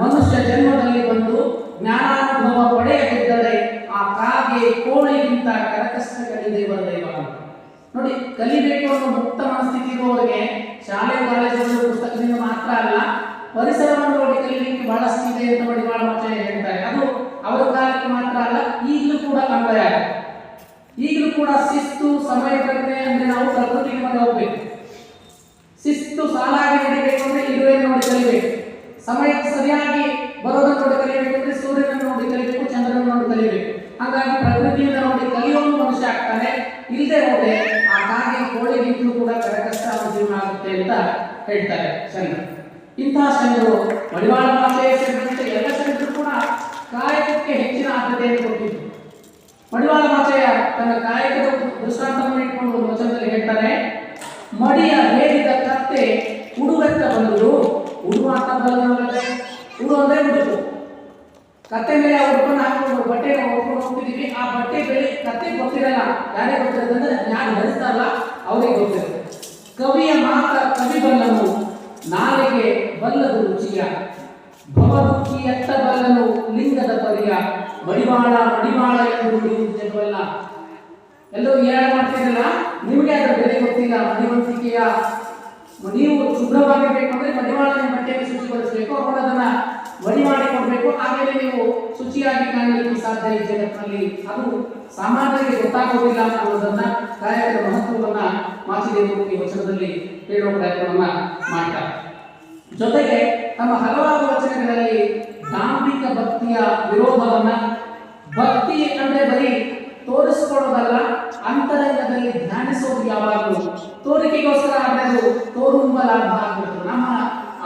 ಮನುಷ್ಯ ಜನ್ಮದಲ್ಲಿ ಬಂದು ಜ್ಞಾನಾನುಭವ ಪಡೆಯದಿದ್ದರೆ ಆ ಕಾಗೆ ಕೋಳಿಗಿಂತ ಕರಕಷ್ಟಗಳಿದೆ ಅಂತ. ನೋಡಿ, ಕಲಿಬೇಕು ಅನ್ನೋ ಮುಕ್ತ ಮನಸ್ಥಿತಿ ಇರುವವರಿಗೆ ಶಾಲೆ ಕಾಲೇಜುಗಳು ಪುಸ್ತಕದಿಂದ ಮಾತ್ರ ಅಲ್ಲ, ಪರಿಸರವನ್ನು ನೋಡಿ ಕಲಿಯಲಿಕ್ಕೆ ಬಹಳಷ್ಟು ಇದೆ ಅಂತ ಬಹಳ ಮಾಚಾರ್ಯ ಹೇಳ್ತಾರೆ ಅದು ಅವರ ಕಾಲಕ್ಕೆ ಮಾತ್ರ ಅಲ್ಲ, ಈಗಲೂ ಕೂಡ ಆಗುತ್ತೆ. ಈಗಲೂ ಕೂಡ ಶಿಸ್ತು, ಸಮಯ ಪ್ರಜ್ಞೆ ಅಂದ್ರೆ ನಾವು ಪ್ರಕೃತಿಗೆ ಮನೆ ಹೋಗ್ಬೇಕು ಶಿಸ್ತು ಸಾಲಾಗಿ ನಡಿಬೇಕು ಅಂದ್ರೆ ಇರುವೆ ನೋಡಿ ಕಲಿಬೇಕು. ಸಮಯಕ್ಕೆ ಸರಿಯಾಗಿ ಬರೋದನ್ನು ನೋಡಿ ಕಲಿಬೇಕು ಅಂದ್ರೆ ಸೂರ್ಯನ ನೋಡಿ ಕಲಿಬೇಕು ಚಂದ್ರನ ನೋಡಿ ಕಲಿಬೇಕು. ಹಾಗಾಗಿ ಪ್ರಕೃತಿಯಿಂದ ನೋಡಿ ಕಲಿಯೋನು ಮನುಷ್ಯ ಆಗ್ತಾನೆ ಇಲ್ಲದೆ ಹೋದ್ರೆ ಆ ಕಾಗೆ ಕೋಳಿಗಿಂತಲೂ ಕೂಡ ಕರಕಷ್ಟ ಜೀವನ ಆಗುತ್ತೆ ಅಂತ ಹೇಳ್ತಾರೆ ಚಂದ್ರ ಇಂತಹ ಚಂದ್ರರು ಮಡಿವಾಳ ಭಾಷೆಯ ಸೇರಿದಂತೆ ಎಲ್ಲ ಚಂದ್ರರು ಕೂಡ ಕಾಯಕಕ್ಕೆ ಹೆಚ್ಚಿನ ಆದ್ಯತೆಯನ್ನು ಕೊಟ್ಟಿದ್ದು ಮಡಿವಾಳ ಭಾಷೆಯ ತನ್ನ ಕಾಯಕದ ದೃಷ್ಟಾಂತವನ್ನು ಇಟ್ಕೊಂಡು ವಚನದಲ್ಲಿ ಹೇಳ್ತಾರೆ, ಮಡಿಯ ಹೇರಿದ ಕತ್ತೆ ಬಂದರು ಬಂದು ಅಂತ ಬಲ್ಲವಲ್ಲದೆ ಉಡು ಅಂದ್ರೆ ಉಡುಪು ಕತ್ತೆ ಮೇಲೆ ಆ ಹಾಕೊಂಡು ಬಟ್ಟೆ ಹೊತ್ಕೊಂಡು ಹೋಗ್ತಿದೀವಿ ಆ ಬಟ್ಟೆ ಬೆಳೆ ಕತ್ತೆ ಗೊತ್ತಿರಲ್ಲ. ಯಾರೇ ಗೊತ್ತಿರೋದಂದ್ರೆ ಯಾರು ಧರಿಸ್ತಾರಲ್ಲ ಅವರಿಗೆ ಗೊತ್ತಿರುತ್ತೆ. ಕವಿಯ ಮಾತ ಕವಿ ಬಲ್ಲನು, ನಾಲಿಗೆ ಬಲ್ಲದು ರುಚಿಯ. ಭವದುಃಖಿ ಎತ್ತ ಬಲ್ಲನು, ಲಿಂಗದ ಪರಿಯ. ಮಡಿವಾಳ ಮಡಿವಾಳ ಎಂದು ನುಡಿಯುವುದು ಜಗವಲ್ಲ ಎಲ್ಲರೂ ಏನಾರು ಮಾಡ್ತಿರಲ್ಲ ನಿಮಗೆ ಅದರ ಬೆಲೆ ಗೊತ್ತಿಲ್ಲ. ಮಡಿವಂತಿಕೆಯ ನೀವು ಶುಭ್ರವಾಗಿರ್ಬೇಕು ಅಂದ್ರೆ ಮಡಿವಾಳನ ಬಟ್ಟೆಯನ್ನು ಶುಚಿಗೊಳಿಸಬೇಕು ಅವರು ಅದನ್ನ ಮಡಿ ಮಾಡಿ ಕೊಡಬೇಕು. ಆಮೇಲೆ ನೀವು ಶುಚಿಯಾಗಿ ಕಾಣಲಿಕ್ಕೆ ಸಾಧ್ಯ ಈ ಜಗತ್ತಿನಲ್ಲಿ ಅದು ಸಾಮಾನ್ಯರಿಗೆ ಗೊತ್ತಾಗೋದಿಲ್ಲ ಅನ್ನೋದನ್ನ ಕಾರ್ಯದ ಮಹತ್ವವನ್ನ ಮಾಚಿದೇವರು ಈ ವಚನದಲ್ಲಿ ಹೇಳುವ ಪ್ರಯತ್ನವನ್ನ ಮಾಡ್ತಾರೆ. ಜೊತೆಗೆ ತಮ್ಮ ಹಲವಾರು ವಚನಗಳಲ್ಲಿ ದಾಂಭಿಕ ಭಕ್ತಿಯ ವಿರೋಧವನ್ನ ಭಕ್ತಿ ಅಂದ್ರೆ ಬರೀ ತೋರಿಸಿಕೊಳ್ಳೋದಲ್ಲ, ಅಂತರಂಗದಲ್ಲಿ ಧ್ಯಾನಿಸೋದು ಯಾವಾಗಲೂ ತೋರಿಕೆಗೋಸ್ಕರ ಅನ್ನೋದು ತೋರುಂಬ ಲಾಭ ಆಗ್ಬಿಡ್ತು. ನಮ್ಮ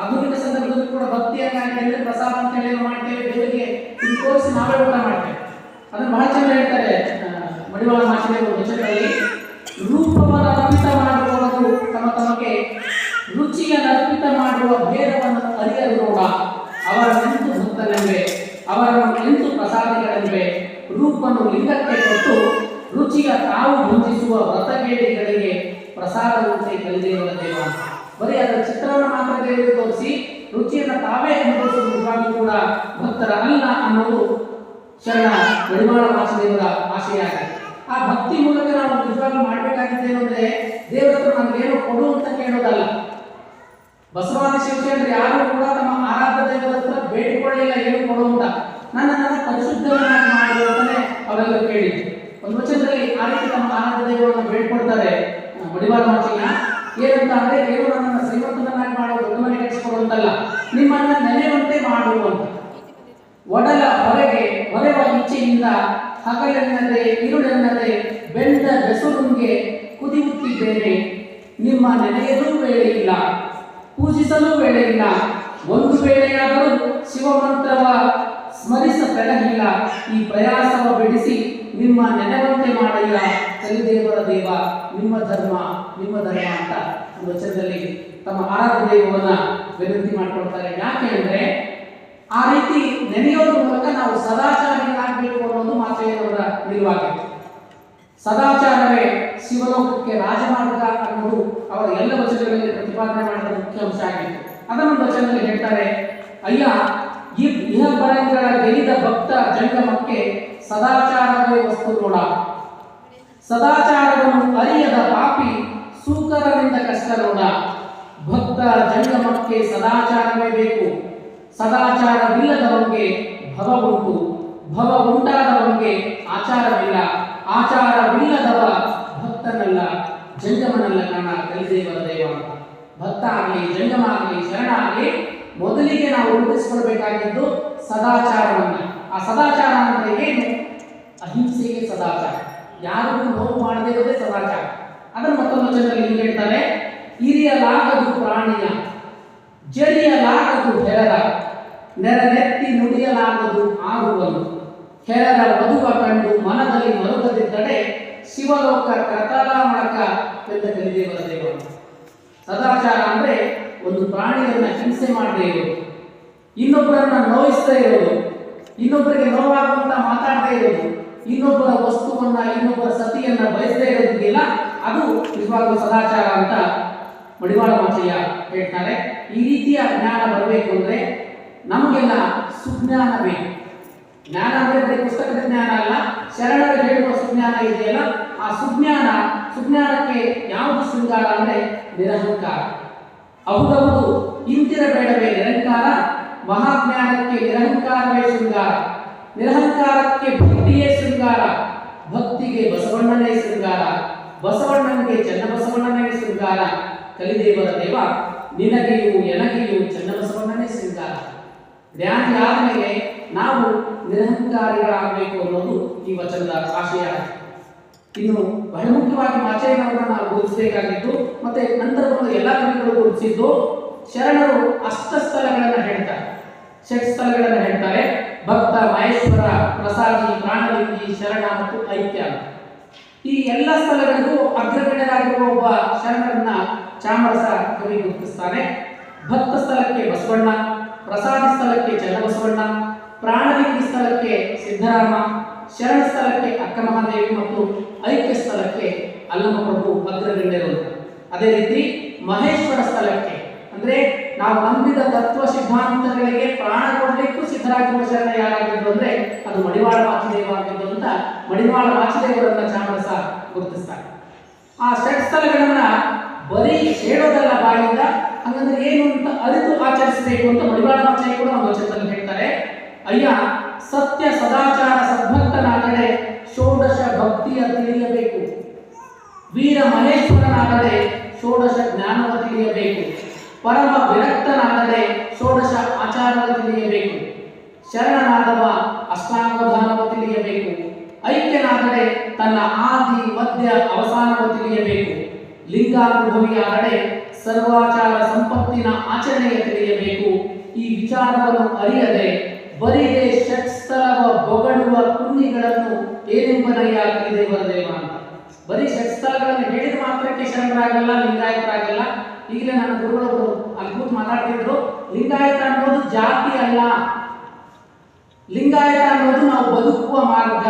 ಆಧುನಿಕ ಸಂದರ್ಭದಲ್ಲಿ ಕೂಡ ಭಕ್ತಿಯನ್ನ ಹೇಳಿದ್ರೆ ಪ್ರಸಾದ ಅಂತ ಹೇಳಿ ಮಾಡ್ತೇವೆ? ದೇವರಿಗೆ ಇದು ತೋರಿಸಿ ನಾವೇ ಊಟ ಮಾಡ್ತೇವೆ. ಅದನ್ನು ಬಹಳ ಚೆನ್ನಾಗಿ ಹೇಳ್ತಾರೆ ಮಡಿವಾಳ ಮಾಸಿದ ವಿಷಯದಲ್ಲಿ ರೂಪವನ್ನು ಅರ್ಪಿತ ಮಾಡುವವರು ತಮ್ಮ ತಮಗೆ ರುಚಿಯನ್ನು ಅರ್ಪಿತ ಮಾಡುವ ಭೇದವನ್ನು ಅರಿಯದಿರುವ ಅವರ ನಿಂತು ಸುತ್ತಲಿವೆ ಅವರ ನಿಂತು ಪ್ರಸಾದಿಗಳೆಂಬೆ ರೂಪವನ್ನು ಲಿಂಗಕ್ಕೆ ಕೊಟ್ಟು ರುಚಿಯ ತಾವು ಭುಜಿಸುವ ವ್ರತಗೇಡಿಗಳಿಗೆ ಪ್ರಸಾದವಂತೆ ಕಲಿದೇವರ ದೇವ ಬರೀ ಅದರ ಚಿತ್ರವನ್ನು ಮಾತ್ರ ದೇವರು ತೋರಿಸಿ, ರುಚಿಯನ್ನು ತಾವೇ ಅನುಭವಿಸುವ ಮುಖಾಂತರ ಕೂಡ ಭಕ್ತರ ಅಲ್ಲ ಅನ್ನೋದು ಶರಣ ಪರಿಮಾಣ ವಾಸುದೇವರ ಆಶೆಯಾಗಿದೆ ಆ ಭಕ್ತಿ ಮೂಲಕ ನಾವು ನಿಜವಾಗ್ಲೂ ಮಾಡಬೇಕಾಗಿದೆ ಅಂದ್ರೆ ದೇವರತ್ರ ನಮಗೇನು ಕೊಡು ಅಂತ ಕೇಳೋದಲ್ಲ. ಬಸವಾದಿ ಅಂದರೆ ಯಾರು ಕೂಡ ನಮ್ಮ ಆರಾಧ್ಯ ದೇವರ ಹತ್ರ ಬೇಡಿಕೊಳ್ಳಿಲ್ಲ ಏನು ಕೊಡು ಅಂತ. ನನ್ನ ನನ್ನ ಪರಿಶುದ್ಧವನ್ನಾಗಿ ಮಾಡು ಅವೆಲ್ಲ ಕೇಳಿ ಒಂದು ವಚನದಲ್ಲಿ ಆ ರೀತಿ ನಮ್ಮ ಆರಾಧ್ಯ ದೇವರನ್ನು ಬೇಡ್ಕೊಳ್ತಾರೆ. ಆ, ಮಾತಿಲ್ಲ ಏನಂತ ಅಂದ್ರೆ ಏನು ನನ್ನ ಶ್ರೀಮಂತನನ್ನಾಗಿ ಮಾಡೋ ದೊಡ್ಡ ಮನೆ ಕಟ್ಟಿಸ್ಕೊಡುವಂತಲ್ಲ. ನಿಮ್ಮನ್ನ ನೆನೆಯುವಂತೆ ಮಾಡುವಂತ ಒಡಲ ಹೊರಗೆ ಹೊರೆವ ಇಚ್ಛೆಯಿಂದ ಹಗಲೆನ್ನದೆ ಇರುಳೆನ್ನದೆ ಬೆಂದ ಬೆಸುರುಂಗೆ ಕುದಿಯುತ್ತಿದ್ದೇನೆ. ನಿಮ್ಮ ನೆನೆಯಲು ವೇಳೆ ಇಲ್ಲ ಪೂಜಿಸಲು ವೇಳೆ ಇಲ್ಲ. ಒಂದು ವೇಳೆಯಾದರೂ ಶಿವಮಂತ್ರವ ಸ್ಮರಿಸ ಬೆಳಗಿಲ್ಲ ಈ ಪ್ರಯಾಸವ ಬಿಡಿಸಿ ನಿಮ್ಮ ನೆನವಂತೆ ಮಾಡಯ್ಯ ಕಲಿದೇವರ ದೇವ, ನಿಮ್ಮ ಧರ್ಮ ನಿಮ್ಮ ಧರ್ಮ ಅಂತ ವಚನದಲ್ಲಿ ತಮ್ಮ ಆರಾಧ ದೈವವನ್ನ ವಿನಂತಿ ಮಾಡ್ಕೊಳ್ತಾರೆ. ಯಾಕೆ ಅಂದ್ರೆ ಆ ರೀತಿ ನೆನೆಯೋದ್ರ ಮೂಲಕ ನಾವು ಸದಾಚಾರಿಗಳಾಗಬೇಕು ಅನ್ನೋದು ಮಾತೆಯವರ ನಿಲುವಾಗಿತ್ತು. ಸದಾಚಾರವೇ ಶಿವಲೋಕಕ್ಕೆ ರಾಜಮಾರ್ಗ ಅನ್ನೋದು ಅವರ ಎಲ್ಲ ವಚನಗಳಲ್ಲಿ ಪ್ರತಿಪಾದನೆ ಮಾಡಿದ ಮುಖ್ಯ ಅಂಶ ಆಗಿತ್ತು. ಅದನ್ನು ವಚನದಲ್ಲಿ ಹೇಳ್ತಾರೆ, ಅಯ್ಯ, ಈ ಇಹ ಪರಂಗಳ ಗೆಲಿದ ಭಕ್ತ ಜಂಗಮಕ್ಕೆ ಸದಾಚಾರವೇ ವಸ್ತು ನೋಡ ಸದಾಚಾರವನ್ನು ಅರಿಯದ ಪಾಪಿ ಸೂಕರರಿಂದ ಕಷ್ಟ ನೋಡ ಭಕ್ತ ಜಂಗಮಕ್ಕೆ ಸದಾಚಾರವೇ ಬೇಕು. ಸದಾಚಾರವಿಲ್ಲದವನಿಗೆ ಭವ ಉಂಟು. ಭವ ಉಂಟಾದವನಿಗೆ ಆಚಾರವಿಲ್ಲ. ಆಚಾರವಿಲ್ಲದವ ಭಕ್ತನಲ್ಲ, ಜಂಗಮನಲ್ಲ ಕಾಣ. ಕಲಿದೇವರ ದೇವ ಭಕ್ತ ಆಗಲಿ, ಜಂಗಮ ಆಗಲಿ, ಶರಣ ಆಗಲಿ, ಮೊದಲಿಗೆ ನಾವು ರೂಪಿಸಿಕೊಳ್ಬೇಕಾಗಿದ್ದು ಸದಾಚಾರವನ್ನು. ಆ ಸದಾಚಾರ ಅಂದ್ರೆ ಏನು? ಅಹಿಂಸೆಗೆ ಸದಾಚಾರ. ಯಾರಿಗೂ ನೋವು ಮಾಡದೇ ಇರೋದೇ ಸದಾಚಾರ. ಅದನ್ನು ಮತ್ತೊಂದು ವಚನದಲ್ಲಿ ಹೀಗೆ ಹೇಳ್ತಾರೆ, ಹಿರಿಯಲಾಗದು ಪ್ರಾಣಿಯ, ಜರಿಯಲಾಗದು ಹೆರರ ನೆರನೆತ್ತಿ ನುಡಿಯಲಾಗದು ಆಗುವನು ಹೆರದ ವಧುವ ಕಂಡು ಮನದಲ್ಲಿ ಮರುಗದಿದ್ದರೆ ಶಿವಲೋಕ ಕತಲಾಮಳಕ ಎಂದ ಕಲಿದೇವರ ದೇವ ಸದಾಚಾರ ಅಂದ್ರೆ ಒಂದು ಪ್ರಾಣಿಯನ್ನ ಹಿಂಸೆ ಮಾಡದೇ ಇರೋದು. ಇನ್ನೊಬ್ಬರನ್ನ ನೋಯಿಸ್ತಾ ಇರೋದು. ಇನ್ನೊಬ್ಬರಿಗೆ ನೋವಾಗುವಂತ ಮಾತಾಡದೇ ಇರೋದು. ಇನ್ನೊಬ್ಬರ ವಸ್ತುವನ್ನ, ಇನ್ನೊಬ್ಬರ ಸತಿಯನ್ನ ಬಯಸದೇ ಇರೋದಿದೆಯಲ್ಲ, ಅದು ನಿಜವಾಗ್ಲೂ ಸದಾಚಾರ ಅಂತ ಮಡಿವಾಳ ಮಾಚಯ್ಯ ಹೇಳ್ತಾರೆ. ಈ ರೀತಿಯ ಜ್ಞಾನ ಬರಬೇಕು ಅಂದ್ರೆ ನಮಗೆಲ್ಲ ಸುಜ್ಞಾನ ಬೇಕು. ಜ್ಞಾನ ಅಂದ್ರೆ ಬರೀ ಪುಸ್ತಕದ ಜ್ಞಾನ ಅಲ್ಲ, ಶರಣರು ಹೇಳುವ ಸುಜ್ಞಾನ ಇದೆಯಲ್ಲ, ಆ ಸುಜ್ಞಾನ, ಸುಜ್ಞಾನಕ್ಕೆ ಯಾವುದು ಶೃಂಗಾರ ಅಂದ್ರೆ ನಿರಹಂಕಾರ. ಹೌದೌದು ಇಂತಿರಬೇಡವೇ ನಿರಂಕಾರ ಮಹಾಜ್ಞಾನಕ್ಕೆ ನಿರಹಂಕಾರವೇ ಶೃಂಗಾರ. ನಿರಹಂಕಾರಕ್ಕೆ ಭಕ್ತಿಯೇ ಶೃಂಗಾರ, ಭಕ್ತಿಗೆ ಬಸವಣ್ಣನೇ ಶೃಂಗಾರ, ಬಸವಣ್ಣನಿಗೆ ಚನ್ನಬಸವಣ್ಣನೇ ಶೃಂಗಾರ. ಕಲಿದೇವರ ದೇವ, ನಿನಗೆಯೂ ಎನಗೆಯೂ ಚನ್ನಬಸವಣ್ಣನೇ ಶೃಂಗಾರ. ಜ್ಞಾನಿ ಆದಮೇಲೆ ನಾವು ನಿರಹಂಕಾರಿಗಳಾಗಬೇಕು ಅನ್ನೋದು ಈ ವಚನದ ಆಶಯ ಇನ್ನು ಬಹಳ ಮುಖ್ಯವಾಗಿ ಮಾಚಯ್ಯನವರನ್ನ ನಾವು ಗುರುತಿಸಬೇಕಾಗಿತ್ತು ಮತ್ತೆ ಒಂದು ಎಲ್ಲ ಕವಿಗಳು ಗುರುತಿಸಿದ್ದು ಶರಣರು ಅಷ್ಟ ಸ್ಥಳಗಳನ್ನು ಹೇಳ್ತಾರೆ. ಷಟ್ ಸ್ಥಳಗಳನ್ನು ಹೇಳ್ತಾರೆ. ಭಕ್ತ ಮಹೇಶ್ವರ ಪ್ರಸಾದಿ ಪ್ರಾಣಲಿಂಗಿ ಶರಣ ಮತ್ತು ಐಕ್ಯ. ಈ ಎಲ್ಲ ಸ್ಥಳಗಳಿಗೂ ಅಗ್ರಗಣ್ಯರಾಗಿರುವ ಒಬ್ಬ ಶರಣರನ್ನ ಚಾಮರಸ ಕವಿ ಗುರುತಿಸ್ತಾನೆ. ಭಕ್ತ ಸ್ಥಳಕ್ಕೆ ಬಸವಣ್ಣ, ಪ್ರಸಾದಿ ಸ್ಥಳಕ್ಕೆ ಚನ್ನಬಸವಣ್ಣ, ಪ್ರಾಣಲಿಂಗಿ ಸ್ಥಳಕ್ಕೆ ಸಿದ್ದರಾಮ, ಶರಣ ಸ್ಥಳಕ್ಕೆ ಅಕ್ಕ ಮಹಾದೇವಿ ಮತ್ತು ಐಕ್ಯ ಸ್ಥಳಕ್ಕೆ ಅಲ್ಲಮಪ್ರಭು ಅಗ್ರಗಣ್ಯರು ಅದೇ ರೀತಿ ಮಹೇಶ್ವರ ಸ್ಥಳಕ್ಕೆ ಅಂದ್ರೆ ನಾವು ನಂಬಿದ ತತ್ವ ಸಿದ್ಧಾಂತಗಳಿಗೆ ಪ್ರಾಣ ಕೊಡಲಿಕ್ಕೂ ಸಿದ್ಧರಾಗಿರುವ ಶರಣ ಯಾರಾಗಿದ್ದು ಅಂದ್ರೆ ಅದು ಮಡಿವಾಳ ವಾಸುದೇವ ಆಗಿದ್ದು ಅಂತ ಮಡಿವಾಳ ವಾಸುದೇವರನ್ನ ಚಾಮರಸ ಗುರುತಿಸ್ತಾರೆ. ಆ ಷಟ್ ಬರೀ ಹೇಳೋದಲ್ಲ ಬಾಯಿಂದ, ಹಂಗಂದ್ರೆ ಏನು ಅಂತ ಅರಿತು ಆಚರಿಸಬೇಕು ಅಂತ ಮಡಿವಾಳ ಮಾಚಾಯಿ ಕೂಡ ಒಂದು ವಚನದಲ್ಲಿ ಹೇಳ್ತಾರೆ. ಅಯ್ಯ, ಸತ್ಯ ಸದಾಚಾರ ಸದ್ಭಕ್ತನಾಗದೆ ಷೋಡಶ ಭಕ್ತಿಯ ತಿಳಿಯಬೇಕು ವೀರ ಮಹೇಶ್ವರನಾಗದೆ ಷೋಡಶ ಜ್ಞಾನವ ತಿಳಿಯಬೇಕು ಪರಮ ವಿರಕ್ತನಾಗದೆ ಷೋಡಶ ಆಚಾರವ ತಿಳಿಯಬೇಕು. ಶರಣನಾದವ ಅಷ್ಟಾಂಗಧಾನವ ತಿಳಿಯಬೇಕು. ಐಕ್ಯನಾದರೆ ತನ್ನ ಆದಿ ಮಧ್ಯ ಅವಸಾನವ ತಿಳಿಯಬೇಕು. ಲಿಂಗಾನುಭವಿಯಾಗದೆ ಸರ್ವಾಚಾರ ಸಂಪತ್ತಿನ ಆಚರಣೆಯ ತಿಳಿಯಬೇಕು. ಈ ವಿಚಾರವನ್ನು ಅರಿಯದೆ ಬರೀ ಷಟ್ಸ್ಥಳವ ಬೊಗಳುವ ಕುನ್ನಿಗಳನ್ನು ಏನೆಂಬನಯ್ಯ ಕಲಿದೇವರ ಬರದೇವ ಅಂತ. ಬರೀ ಷಟ್ಸ್ಥಳಗಳನ್ನು ಹೇಳಿದ ಮಾತ್ರಕ್ಕೆ ಶರಣರಾಗಲ್ಲ, ಲಿಂಗಾಯತರಾಗಲ್ಲ. ಈಗಲೇ ನನ್ನ ಗುರುಗಳು ಅದ್ಭುತ ಮಾತಾಡ್ತಿದ್ರು ಲಿಂಗಾಯತ ಅನ್ನೋದು ಜಾತಿ ಅಲ್ಲ. ಲಿಂಗಾಯತ ಅನ್ನೋದು ನಾವು ಬದುಕುವ ಮಾರ್ಗ.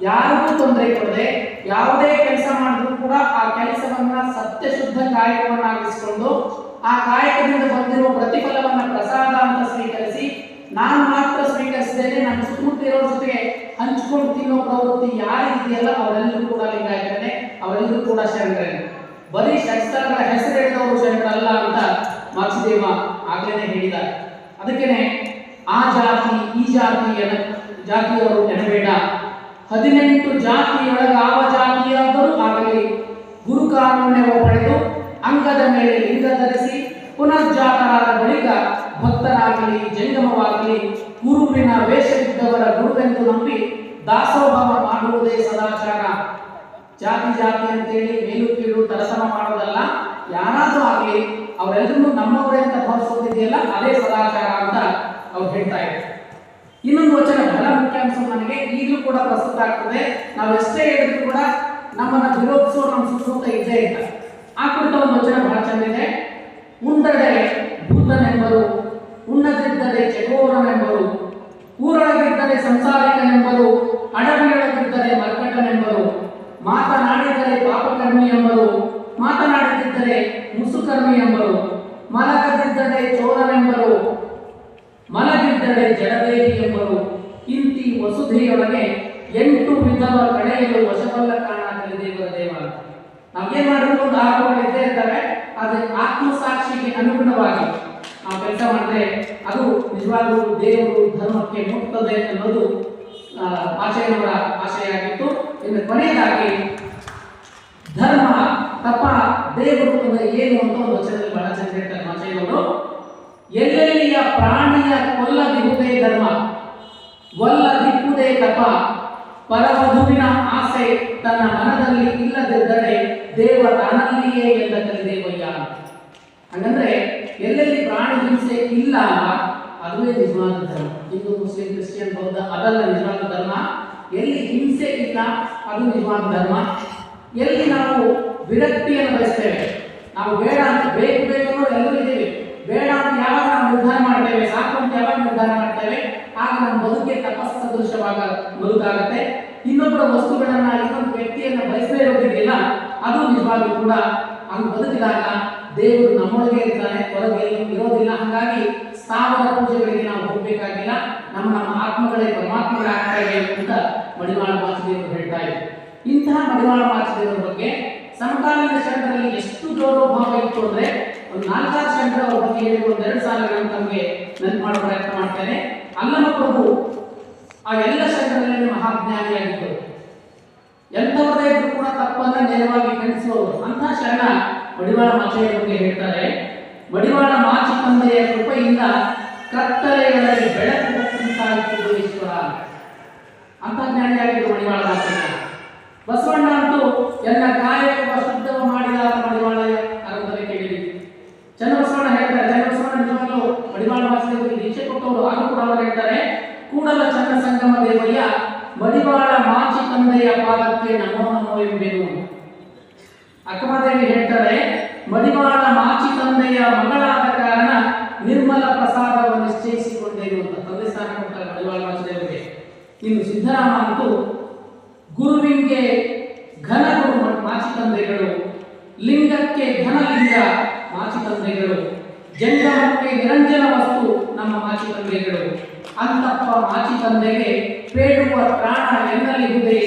ಯಾರಿಗೂ ತೊಂದರೆ ಕೊಡದೆ ಯಾವುದೇ ಕೆಲಸ ಮಾಡಿದ್ರು ಕೂಡ ಆ ಕೆಲಸವನ್ನ ಸತ್ಯಶುದ್ಧ ಕಾಯಕವನ್ನಾಗಿಸಿಕೊಂಡು ಆ ಕಾಯಕದಿಂದ ಬಂದಿರುವ ಪ್ರತಿಫಲವನ್ನ ಪ್ರಸಾದ ಅಂತ ಸ್ವೀಕರಿಸಿ ನಾನು ಮಾತ್ರ ಸ್ವೀಕರಿಸಿದ್ದೇನೆ, ನನ್ನ ಸುತ್ತಮುತ್ತ ಜೊತೆಗೆ ಹಂಚ್ಕೊಂಡು ತಿನ್ನೋ ಪ್ರವೃತ್ತಿ ಯಾರಿದೆಯಲ್ಲ ಅವರೆಲ್ಲರೂ ಕೂಡ ಲಿಂಗಾಯತರೇ ಅವರೆಲ್ಲರೂ ಕೂಡ ಶರಣರೇ ಬರೀ ಶಸ್ತ್ರಗಳ ಹೆಸರು ಹೇಳಿದವರು ಶರಣರಲ್ಲ ಅಂತ ಮಾಚಿದೇವ ಆಗ್ಲೇನೆ ಹೇಳಿದ್ದಾರೆ. ಅದಕ್ಕೇನೆ ಆ ಜಾತಿ, ಈ ಜಾತಿ ಜಾತಿಯವರು ಎನಬೇಡ. ಹದಿನೆಂಟು ಜಾತಿಯೊಳಗಾವ ಜಾತಿಯಾದರೂ ಆಗಲಿ ಗುರುಕಾರುಣ್ಯವ ಪಡೆದು ಅಂಗದ ಮೇಲೆ ಲಿಂಗ ಧರಿಸಿ ಪುನರ್ಜಾತರಾದ ಬಳಿಕ ಭಕ್ತರಾಗಲಿ, ಜಂಗಮವಾಗಲಿ, ಗುರುವಿನ ವೇಷವಿದ್ದವರ ಗುರುವೆಂದು ನಂಬಿ ದಾಸೋಭಾವ ಮಾಡುವುದೇ ಸದಾಚಾರ. ಜಾತಿ ಜಾತಿ ಅಂತೇಳಿ ಮೇಲು ಕೀಳು ತರತನ ಮಾಡೋದಲ್ಲ, ಯಾರಾದರೂ ಆಗಲಿ ಅವರೆಲ್ಲರೂ ನಮ್ಮವರೇ ಅಂತ ಭಾವಿಸೋದಿದೆಯಲ್ಲ ಅದೇ ಸದಾಚಾರ ಅಂತ ಅವ್ರು ಹೇಳ್ತಾ ಇದ್ದಾರೆ. ಇನ್ನೊಂದು ವಚನ ಬಹಳ ಮುಖ್ಯಾಂಶ ನನಗೆ, ಈಗಲೂ ಕೂಡ ಪ್ರಸ್ತುತ ಆಗ್ತದೆ. ನಾವು ಎಷ್ಟೇ ಹೇಳಿದ್ರು ಕೂಡ ನಮ್ಮನ್ನ ವಿರೋಧಿಸೋ ನಮ್ಮ ಸುತ್ತಮುತ್ತ ಇದ್ದೇ ಇಲ್ಲ. ಆ ಕುರಿತ ಒಂದು ವಚನ ಬಹಳ ಚೆಂದಿದೆ ಉಂಡಡೆ ಭೂತನೆಂಬರು, ಉಣ್ಣದಿದ್ದರೆ ಚಕೋರನೆಂಬರು ಊರೊಳಗಿದ್ದರೆ ಸಂಸಾರಿಕನೆಂಬರು, ಅಡವಿಯೊಳಗಿದ್ದರೆ ಮರ್ಕಟನೆಂಬರು ಮಾತನಾಡಿದರೆ ಪಾಪಕರ್ಮಿ ಎಂಬರು ಮಾತನಾಡದಿದ್ದರೆ ಮುಸುಕರ್ಮಿ ಎಂಬರು ಮಲಗದಿದ್ದರೆ ಚೋರನೆಂಬರು ಮಲಗಿದ್ದರೆ ಜಡದೇವಿ ಎಂಬರು ಇಂತಿ ವಸುಧೆಯೊಳಗೆ ಎಂಟು ವಿಧವ ಕಳೆಯಲು ವಶವಲ್ಲ ಕಾರಣ ದೇವರ ದೇವ. ನಾವೇನ್ ಮಾಡಿದ್ರು ಒಂದು ಆರೋಪಗಳು ಇದ್ದೇ ಇರ್ತವೆ ಅದು ಆತ್ಮಸಾಕ್ಷಿಗೆ ಅನುಗುಣವಾಗಿ ನಾವು ಕೆಲಸ ಮಾಡಿದ್ರೆ ಅದು ನಿಜವಾಗಲೂ ದೇವರು ಧರ್ಮಕ್ಕೆ ಮುಟ್ತದೆ ಅನ್ನೋದು ಆ, ಆಶಯನವರ ಆಶಯ ಆಗಿತ್ತು. ಇನ್ನು ಕೊನೆಯದಾಗಿ ಧರ್ಮ, ತಪ ದೇವರು ಅಂದ್ರೆ ಏನು ಅಂತ ಒಂದು ವಚನದಲ್ಲಿ ಬಹಳ ಚೆನ್ನಾಗಿ ಹೇಳ್ತಾರೆ ಮಾಚಯ್ಯವರು ಎಲ್ಲೆಲ್ಲಿಯ ಪ್ರಾಣಿಯ ಕೊಲ್ಲದಿರುವುದೇ ಧರ್ಮ ಒಲ್ಲದಿಕ್ಕುವುದೇ ತಪ ಪರವಧುವಿನ ಆಸೆ ತನ್ನ ಮನದಲ್ಲಿ ಇಲ್ಲದಿದ್ದರೆ ದೇವ ತನ್ನಲ್ಲಿಯೇ ಎಂದ ಕಲಿದೇವಯ್ಯ ಹಾಗಂದ್ರೆ ಎಲ್ಲೆಲ್ಲಿ ಪ್ರಾಣಿ ಹಿಂಸೆ ಇಲ್ಲ, ಅದುವೇ ನಿಜವಾದ ಧರ್ಮ. ಹಿಂದೂ, ಮುಸ್ಲಿಂ, ಕ್ರಿಶ್ಚಿಯನ್, ಬೌದ್ಧ, ಅದಲ್ಲ ನಿಜವಾದ ಧರ್ಮ. ಎಲ್ಲಿ ಹಿಂಸೆ ಇಲ್ಲ, ಅದು ನಿಜವಾದ ಧರ್ಮ. ಎಲ್ಲಿ ನಾವು ವಿರಕ್ತಿಯನ್ನು ಬಯಸ್ತೇವೆ, ನಾವು ಬೇಡ ಅಂತ ಬೇಕು ಬೇಕು ಅನ್ನೋದು ಎಲ್ಲರೂ ಇದ್ದೇವೆ. ಬೇಡ ಅಂತ ಯಾವಾಗ ನಾವು ನಿರ್ಧಾರ ಮಾಡ್ತೇವೆ, ಸಾಕು ಅಂತ ಯಾವಾಗ ನಿರ್ಧಾರ ಮಾಡ್ತೇವೆ, ಆಗ ನಮ್ಮ ಬದುಕಿಗೆ ತಪಸ್ ಸದೃಶವಾಗ ಬದುಕಾಗುತ್ತೆ ಇನ್ನೊಬ್ಬರ ವಸ್ತುಗಳನ್ನ ಇನ್ನೊಂದು ವ್ಯಕ್ತಿಯನ್ನ ಬಯಸದೇ ಇರೋದಿಲ್ಲ, ಅದು ನಿಜವಾಗ್ಲೂ ಕೂಡ ಅದು ಬದುಕಿದಾಗ ದೇವರು ನಮ್ಮೊಳಗೆ ಇರ್ತಾನೆ, ಹೊರಗೆ ಇರೋದಿಲ್ಲ. ಹಾಗಾಗಿ ಸ್ಥಾವರ ಪೂಜೆಗಳಿಗೆ ನಾವು ಹೋಗಬೇಕಾಗಿಲ್ಲ. ನಮ್ಮ ನಮ್ಮ ಆತ್ಮಗಳೇ ಪರಮಾತ್ಮಗಳಾಗ್ತಾ ಇದೆ ಅಂತ ಮಡಿವಾಳ ಮಾಚದೇವರು ಹೇಳ್ತಾ ಇದ್ದಾರೆ ಇಂತಹ ಮಡಿವಾಳ ಮಾಚದೇವರ ಬಗ್ಗೆ ಸಮಕಾಲೀನ ಶರಣರಲ್ಲಿ ಎಷ್ಟು ಗೌರವ ಭಾವ ಇತ್ತು ಅಂದ್ರೆ ಒಂದು ನಾಲ್ಕಾರು ಶರಣರ ಅವ್ರ ಬಗ್ಗೆ ಹೇಳಿ ಒಂದು ಎರಡು ಸಾಲಗಳನ್ನು ತಮಗೆ ನೆನಪು ಮಾಡೋ ಪ್ರಯತ್ನ ಮಾಡ್ತೇನೆ. ಅಲ್ಲಮ ಪ್ರಭು, ಆ ಎಲ್ಲ ಶರಣರಲ್ಲಿ ಮಹಾಜ್ಞಾನಿಯಾಗಿದ್ದರು. ಎಂಥವರೇ ಇದ್ರು ಕೂಡ ತಪ್ಪನ್ನ ನೇರವಾಗಿ ಖಂಡಿಸುವವರು. ಅಂತ ಶರಣ ಮಡಿವಾಳ ಮಾಚೆಯ ಬಗ್ಗೆ ಹೇಳ್ತಾರೆ. ಮಡಿವಾಳ ಮಾಚಿ ತಂದೆಯ ಕೃಪೆಯಿಂದ ಕತ್ತಲೆಗಳಲ್ಲಿ ಬೆಳಕು ಉಂಟಾಯಿತು ಈಶ್ವರ ಅಂತ ಜ್ಞಾನಿಯಾಗಿದ್ದು ಮಡಿವಾಳ ಮಾಚೆಯ ಬಸವಣ್ಣ ಅಂತೂ ಎಲ್ಲ ಕಾಯಕ ಶುದ್ಧವ ಮಾಡಿದ ಮಡಿವಾಳ ಆರಂಭದಲ್ಲಿ ಕೇಳಿದ್ವಿ. ಚನ್ನಬಸವಣ್ಣ ಹೇಳ್ತಾರೆ, ಚನ್ನಬಸವಣ್ಣ ಬಡಿವಾಳ ಮಡಿವಾಳ ಮಾಚಯ್ಯ ದೀಕ್ಷೆ ಕೊಟ್ಟವರು ಆಗ ಕೂಡ ಅವರು ಹೇಳ್ತಾರೆ, ಕೂಡಲ ಚನ್ನ ಸಂಗಮ ದೇವಯ್ಯ ಮಡಿವಾಳ ಮಾಚಿ ತಂದೆಯ ಪಾದಕ್ಕೆ ನಮೋ ನಮೋ ಎಂಬೆನು. ಅಕ್ಕಮದೇವಿ ಹೇಳ್ತಾರೆ ಮಡಿವಾಳ ಮಾಚಿ ತಂದೆಯ ಮಗಳಾದ ಕಾರಣ ನಿರ್ಮಲ ಪ್ರಸಾದವನ್ನು ನಿಶ್ಚಯಿಸಿಕೊಂಡೇನು ಅಂತ ತಂದೆ ಸ್ಥಾನ ಕೊಡ್ತಾರೆ ಮಡಿವಾಳ ಮಾಚಿದೇವರಿಗೆ ಇನ್ನು ಸಿದ್ದರಾಮ ಅಂತೂ ಗುರುವಿಗೆ ಘನ ಗುರು ಮಾಚಿ ತಂದೆಗಳು, ಲಿಂಗಕ್ಕೆ ಘನಲಿಂಗ ಮಾಚಿ ತಂದೆಗಳು, ಜಂಗಮಕ್ಕೆ ನಿರಂಜನ ವಸ್ತು ನಮ್ಮ ಮಾಚಿ ತಂದೆಗಳು. ಅಂತಪ್ಪ ಮಾಚಿ ತಂದೆಗೆ ಬೇಡುವ ಪ್ರಾಣ ಎನ್ನಲಿಹುದೇ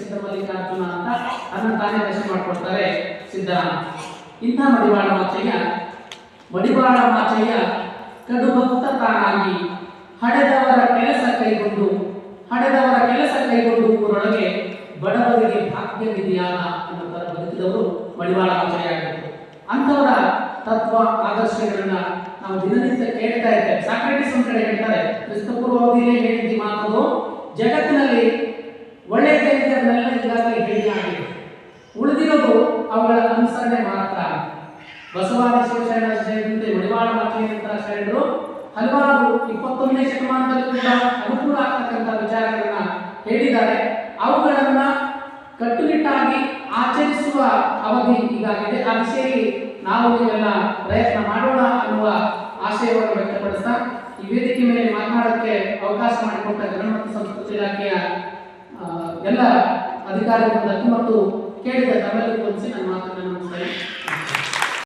ಸಿದ್ಧ ಮಲ್ಲಿಕಾರ್ಜುನ ಅಂತ ಅದನ್ನು ತಾನೇ ದರ್ಶನ ಮಾಡಿಕೊಡ್ತಾರೆ ಸಿದ್ಧರಾಮ ಇಂಥ ಮಡಿವಾಳ ಮಾಚಯ್ಯ ಮಡಿವಾಳ ಮಾಚಯ್ಯ ಕಡುಭಕ್ತ ತಾನಾಗಿ ಹಡೆದವರ ಕೆಲಸ ಕೈಗೊಂಡು, ಹಡೆದವರ ಕೆಲಸ ಕೈಗೊಂಡು ಊರೊಳಗೆ ಬಡವರಿಗೆ ಭಾಗ್ಯ ನಿಧಿಯಾದ ಅನ್ನೋ ಥರ ಬದುಕಿದವರು ಮಡಿವಾಳ ಮಾಚಯ್ಯ ಆಗಿದ್ದರು ಅಂಥವರ ತತ್ವ, ಆದರ್ಶಗಳನ್ನ ನಾವು ದಿನನಿತ್ಯ ಕೇಳ್ತಾ ಇದ್ದೇವೆ ಸಾಕ್ರೆಟಿಸ್ ಒಂದ್ ಕಡೆ ಹೇಳ್ತಾರೆ ಕ್ರಿಸ್ತಪೂರ್ವ ಅವಧಿಯಲ್ಲೇ ಹೇಳಿದ್ದಿ ಮಾತದು, ಜಗತ್ತಿನಲ್ಲಿ ಒಳ್ಳೆಯದೇನಿದೆ ಅದನ್ನೆಲ್ಲ ಈಗಾಗಲೇ ಹೇಳಿ ಆಗಿದೆ ಉಳಿದಿರೋದು ಅವುಗಳ ಅನುಸರಣೆ ಮಾತ್ರ. ಬಸವಾದಿ ಶರಣ ಸೇರಿದಂತೆ ಮಡಿವಾಳ ಮಾತೆಯಂತಹ ಶರಣರು, ಹಲವಾರು ಇಪ್ಪತ್ತೊಂದನೇ ಶತಮಾನದಲ್ಲಿ ಕೂಡ ಅನುಕೂಲ ಆಗ್ತಕ್ಕಂಥ ವಿಚಾರಗಳನ್ನ ಹೇಳಿದ್ದಾರೆ. ಅವುಗಳನ್ನ ಕಟ್ಟುನಿಟ್ಟಾಗಿ ಆಚರಿಸುವ ಅವಧಿ ಈಗಾಗಿದೆ. ಆ ದಿಶೆಯಲ್ಲಿ ನಾವು ನೀವೆಲ್ಲ ಪ್ರಯತ್ನ ಮಾಡೋಣ ಅನ್ನುವ ಆಶಯವನ್ನು ವ್ಯಕ್ತಪಡಿಸ್ತಾ, ಈ ವೇದಿಕೆ ಮೇಲೆ ಮಾತನಾಡೋಕ್ಕೆ ಅವಕಾಶ ಮಾಡಿಕೊಟ್ಟ ಗಣ ಮತ್ತು ಸಂಸ್ಕೃತಿ ಇಲಾಖೆಯ ಎಲ್ಲ ಅಧಿಕಾರಿಗಳ ಮತ್ತು ಕೇಳಿದ ತಮ್ಮೆಲ್ಲರಿಗೂ ಹೊಂದಿಸಿ ನನ್ನ ಮಾತನ್ನು ಮುಗಿಸ್ತೇನೆ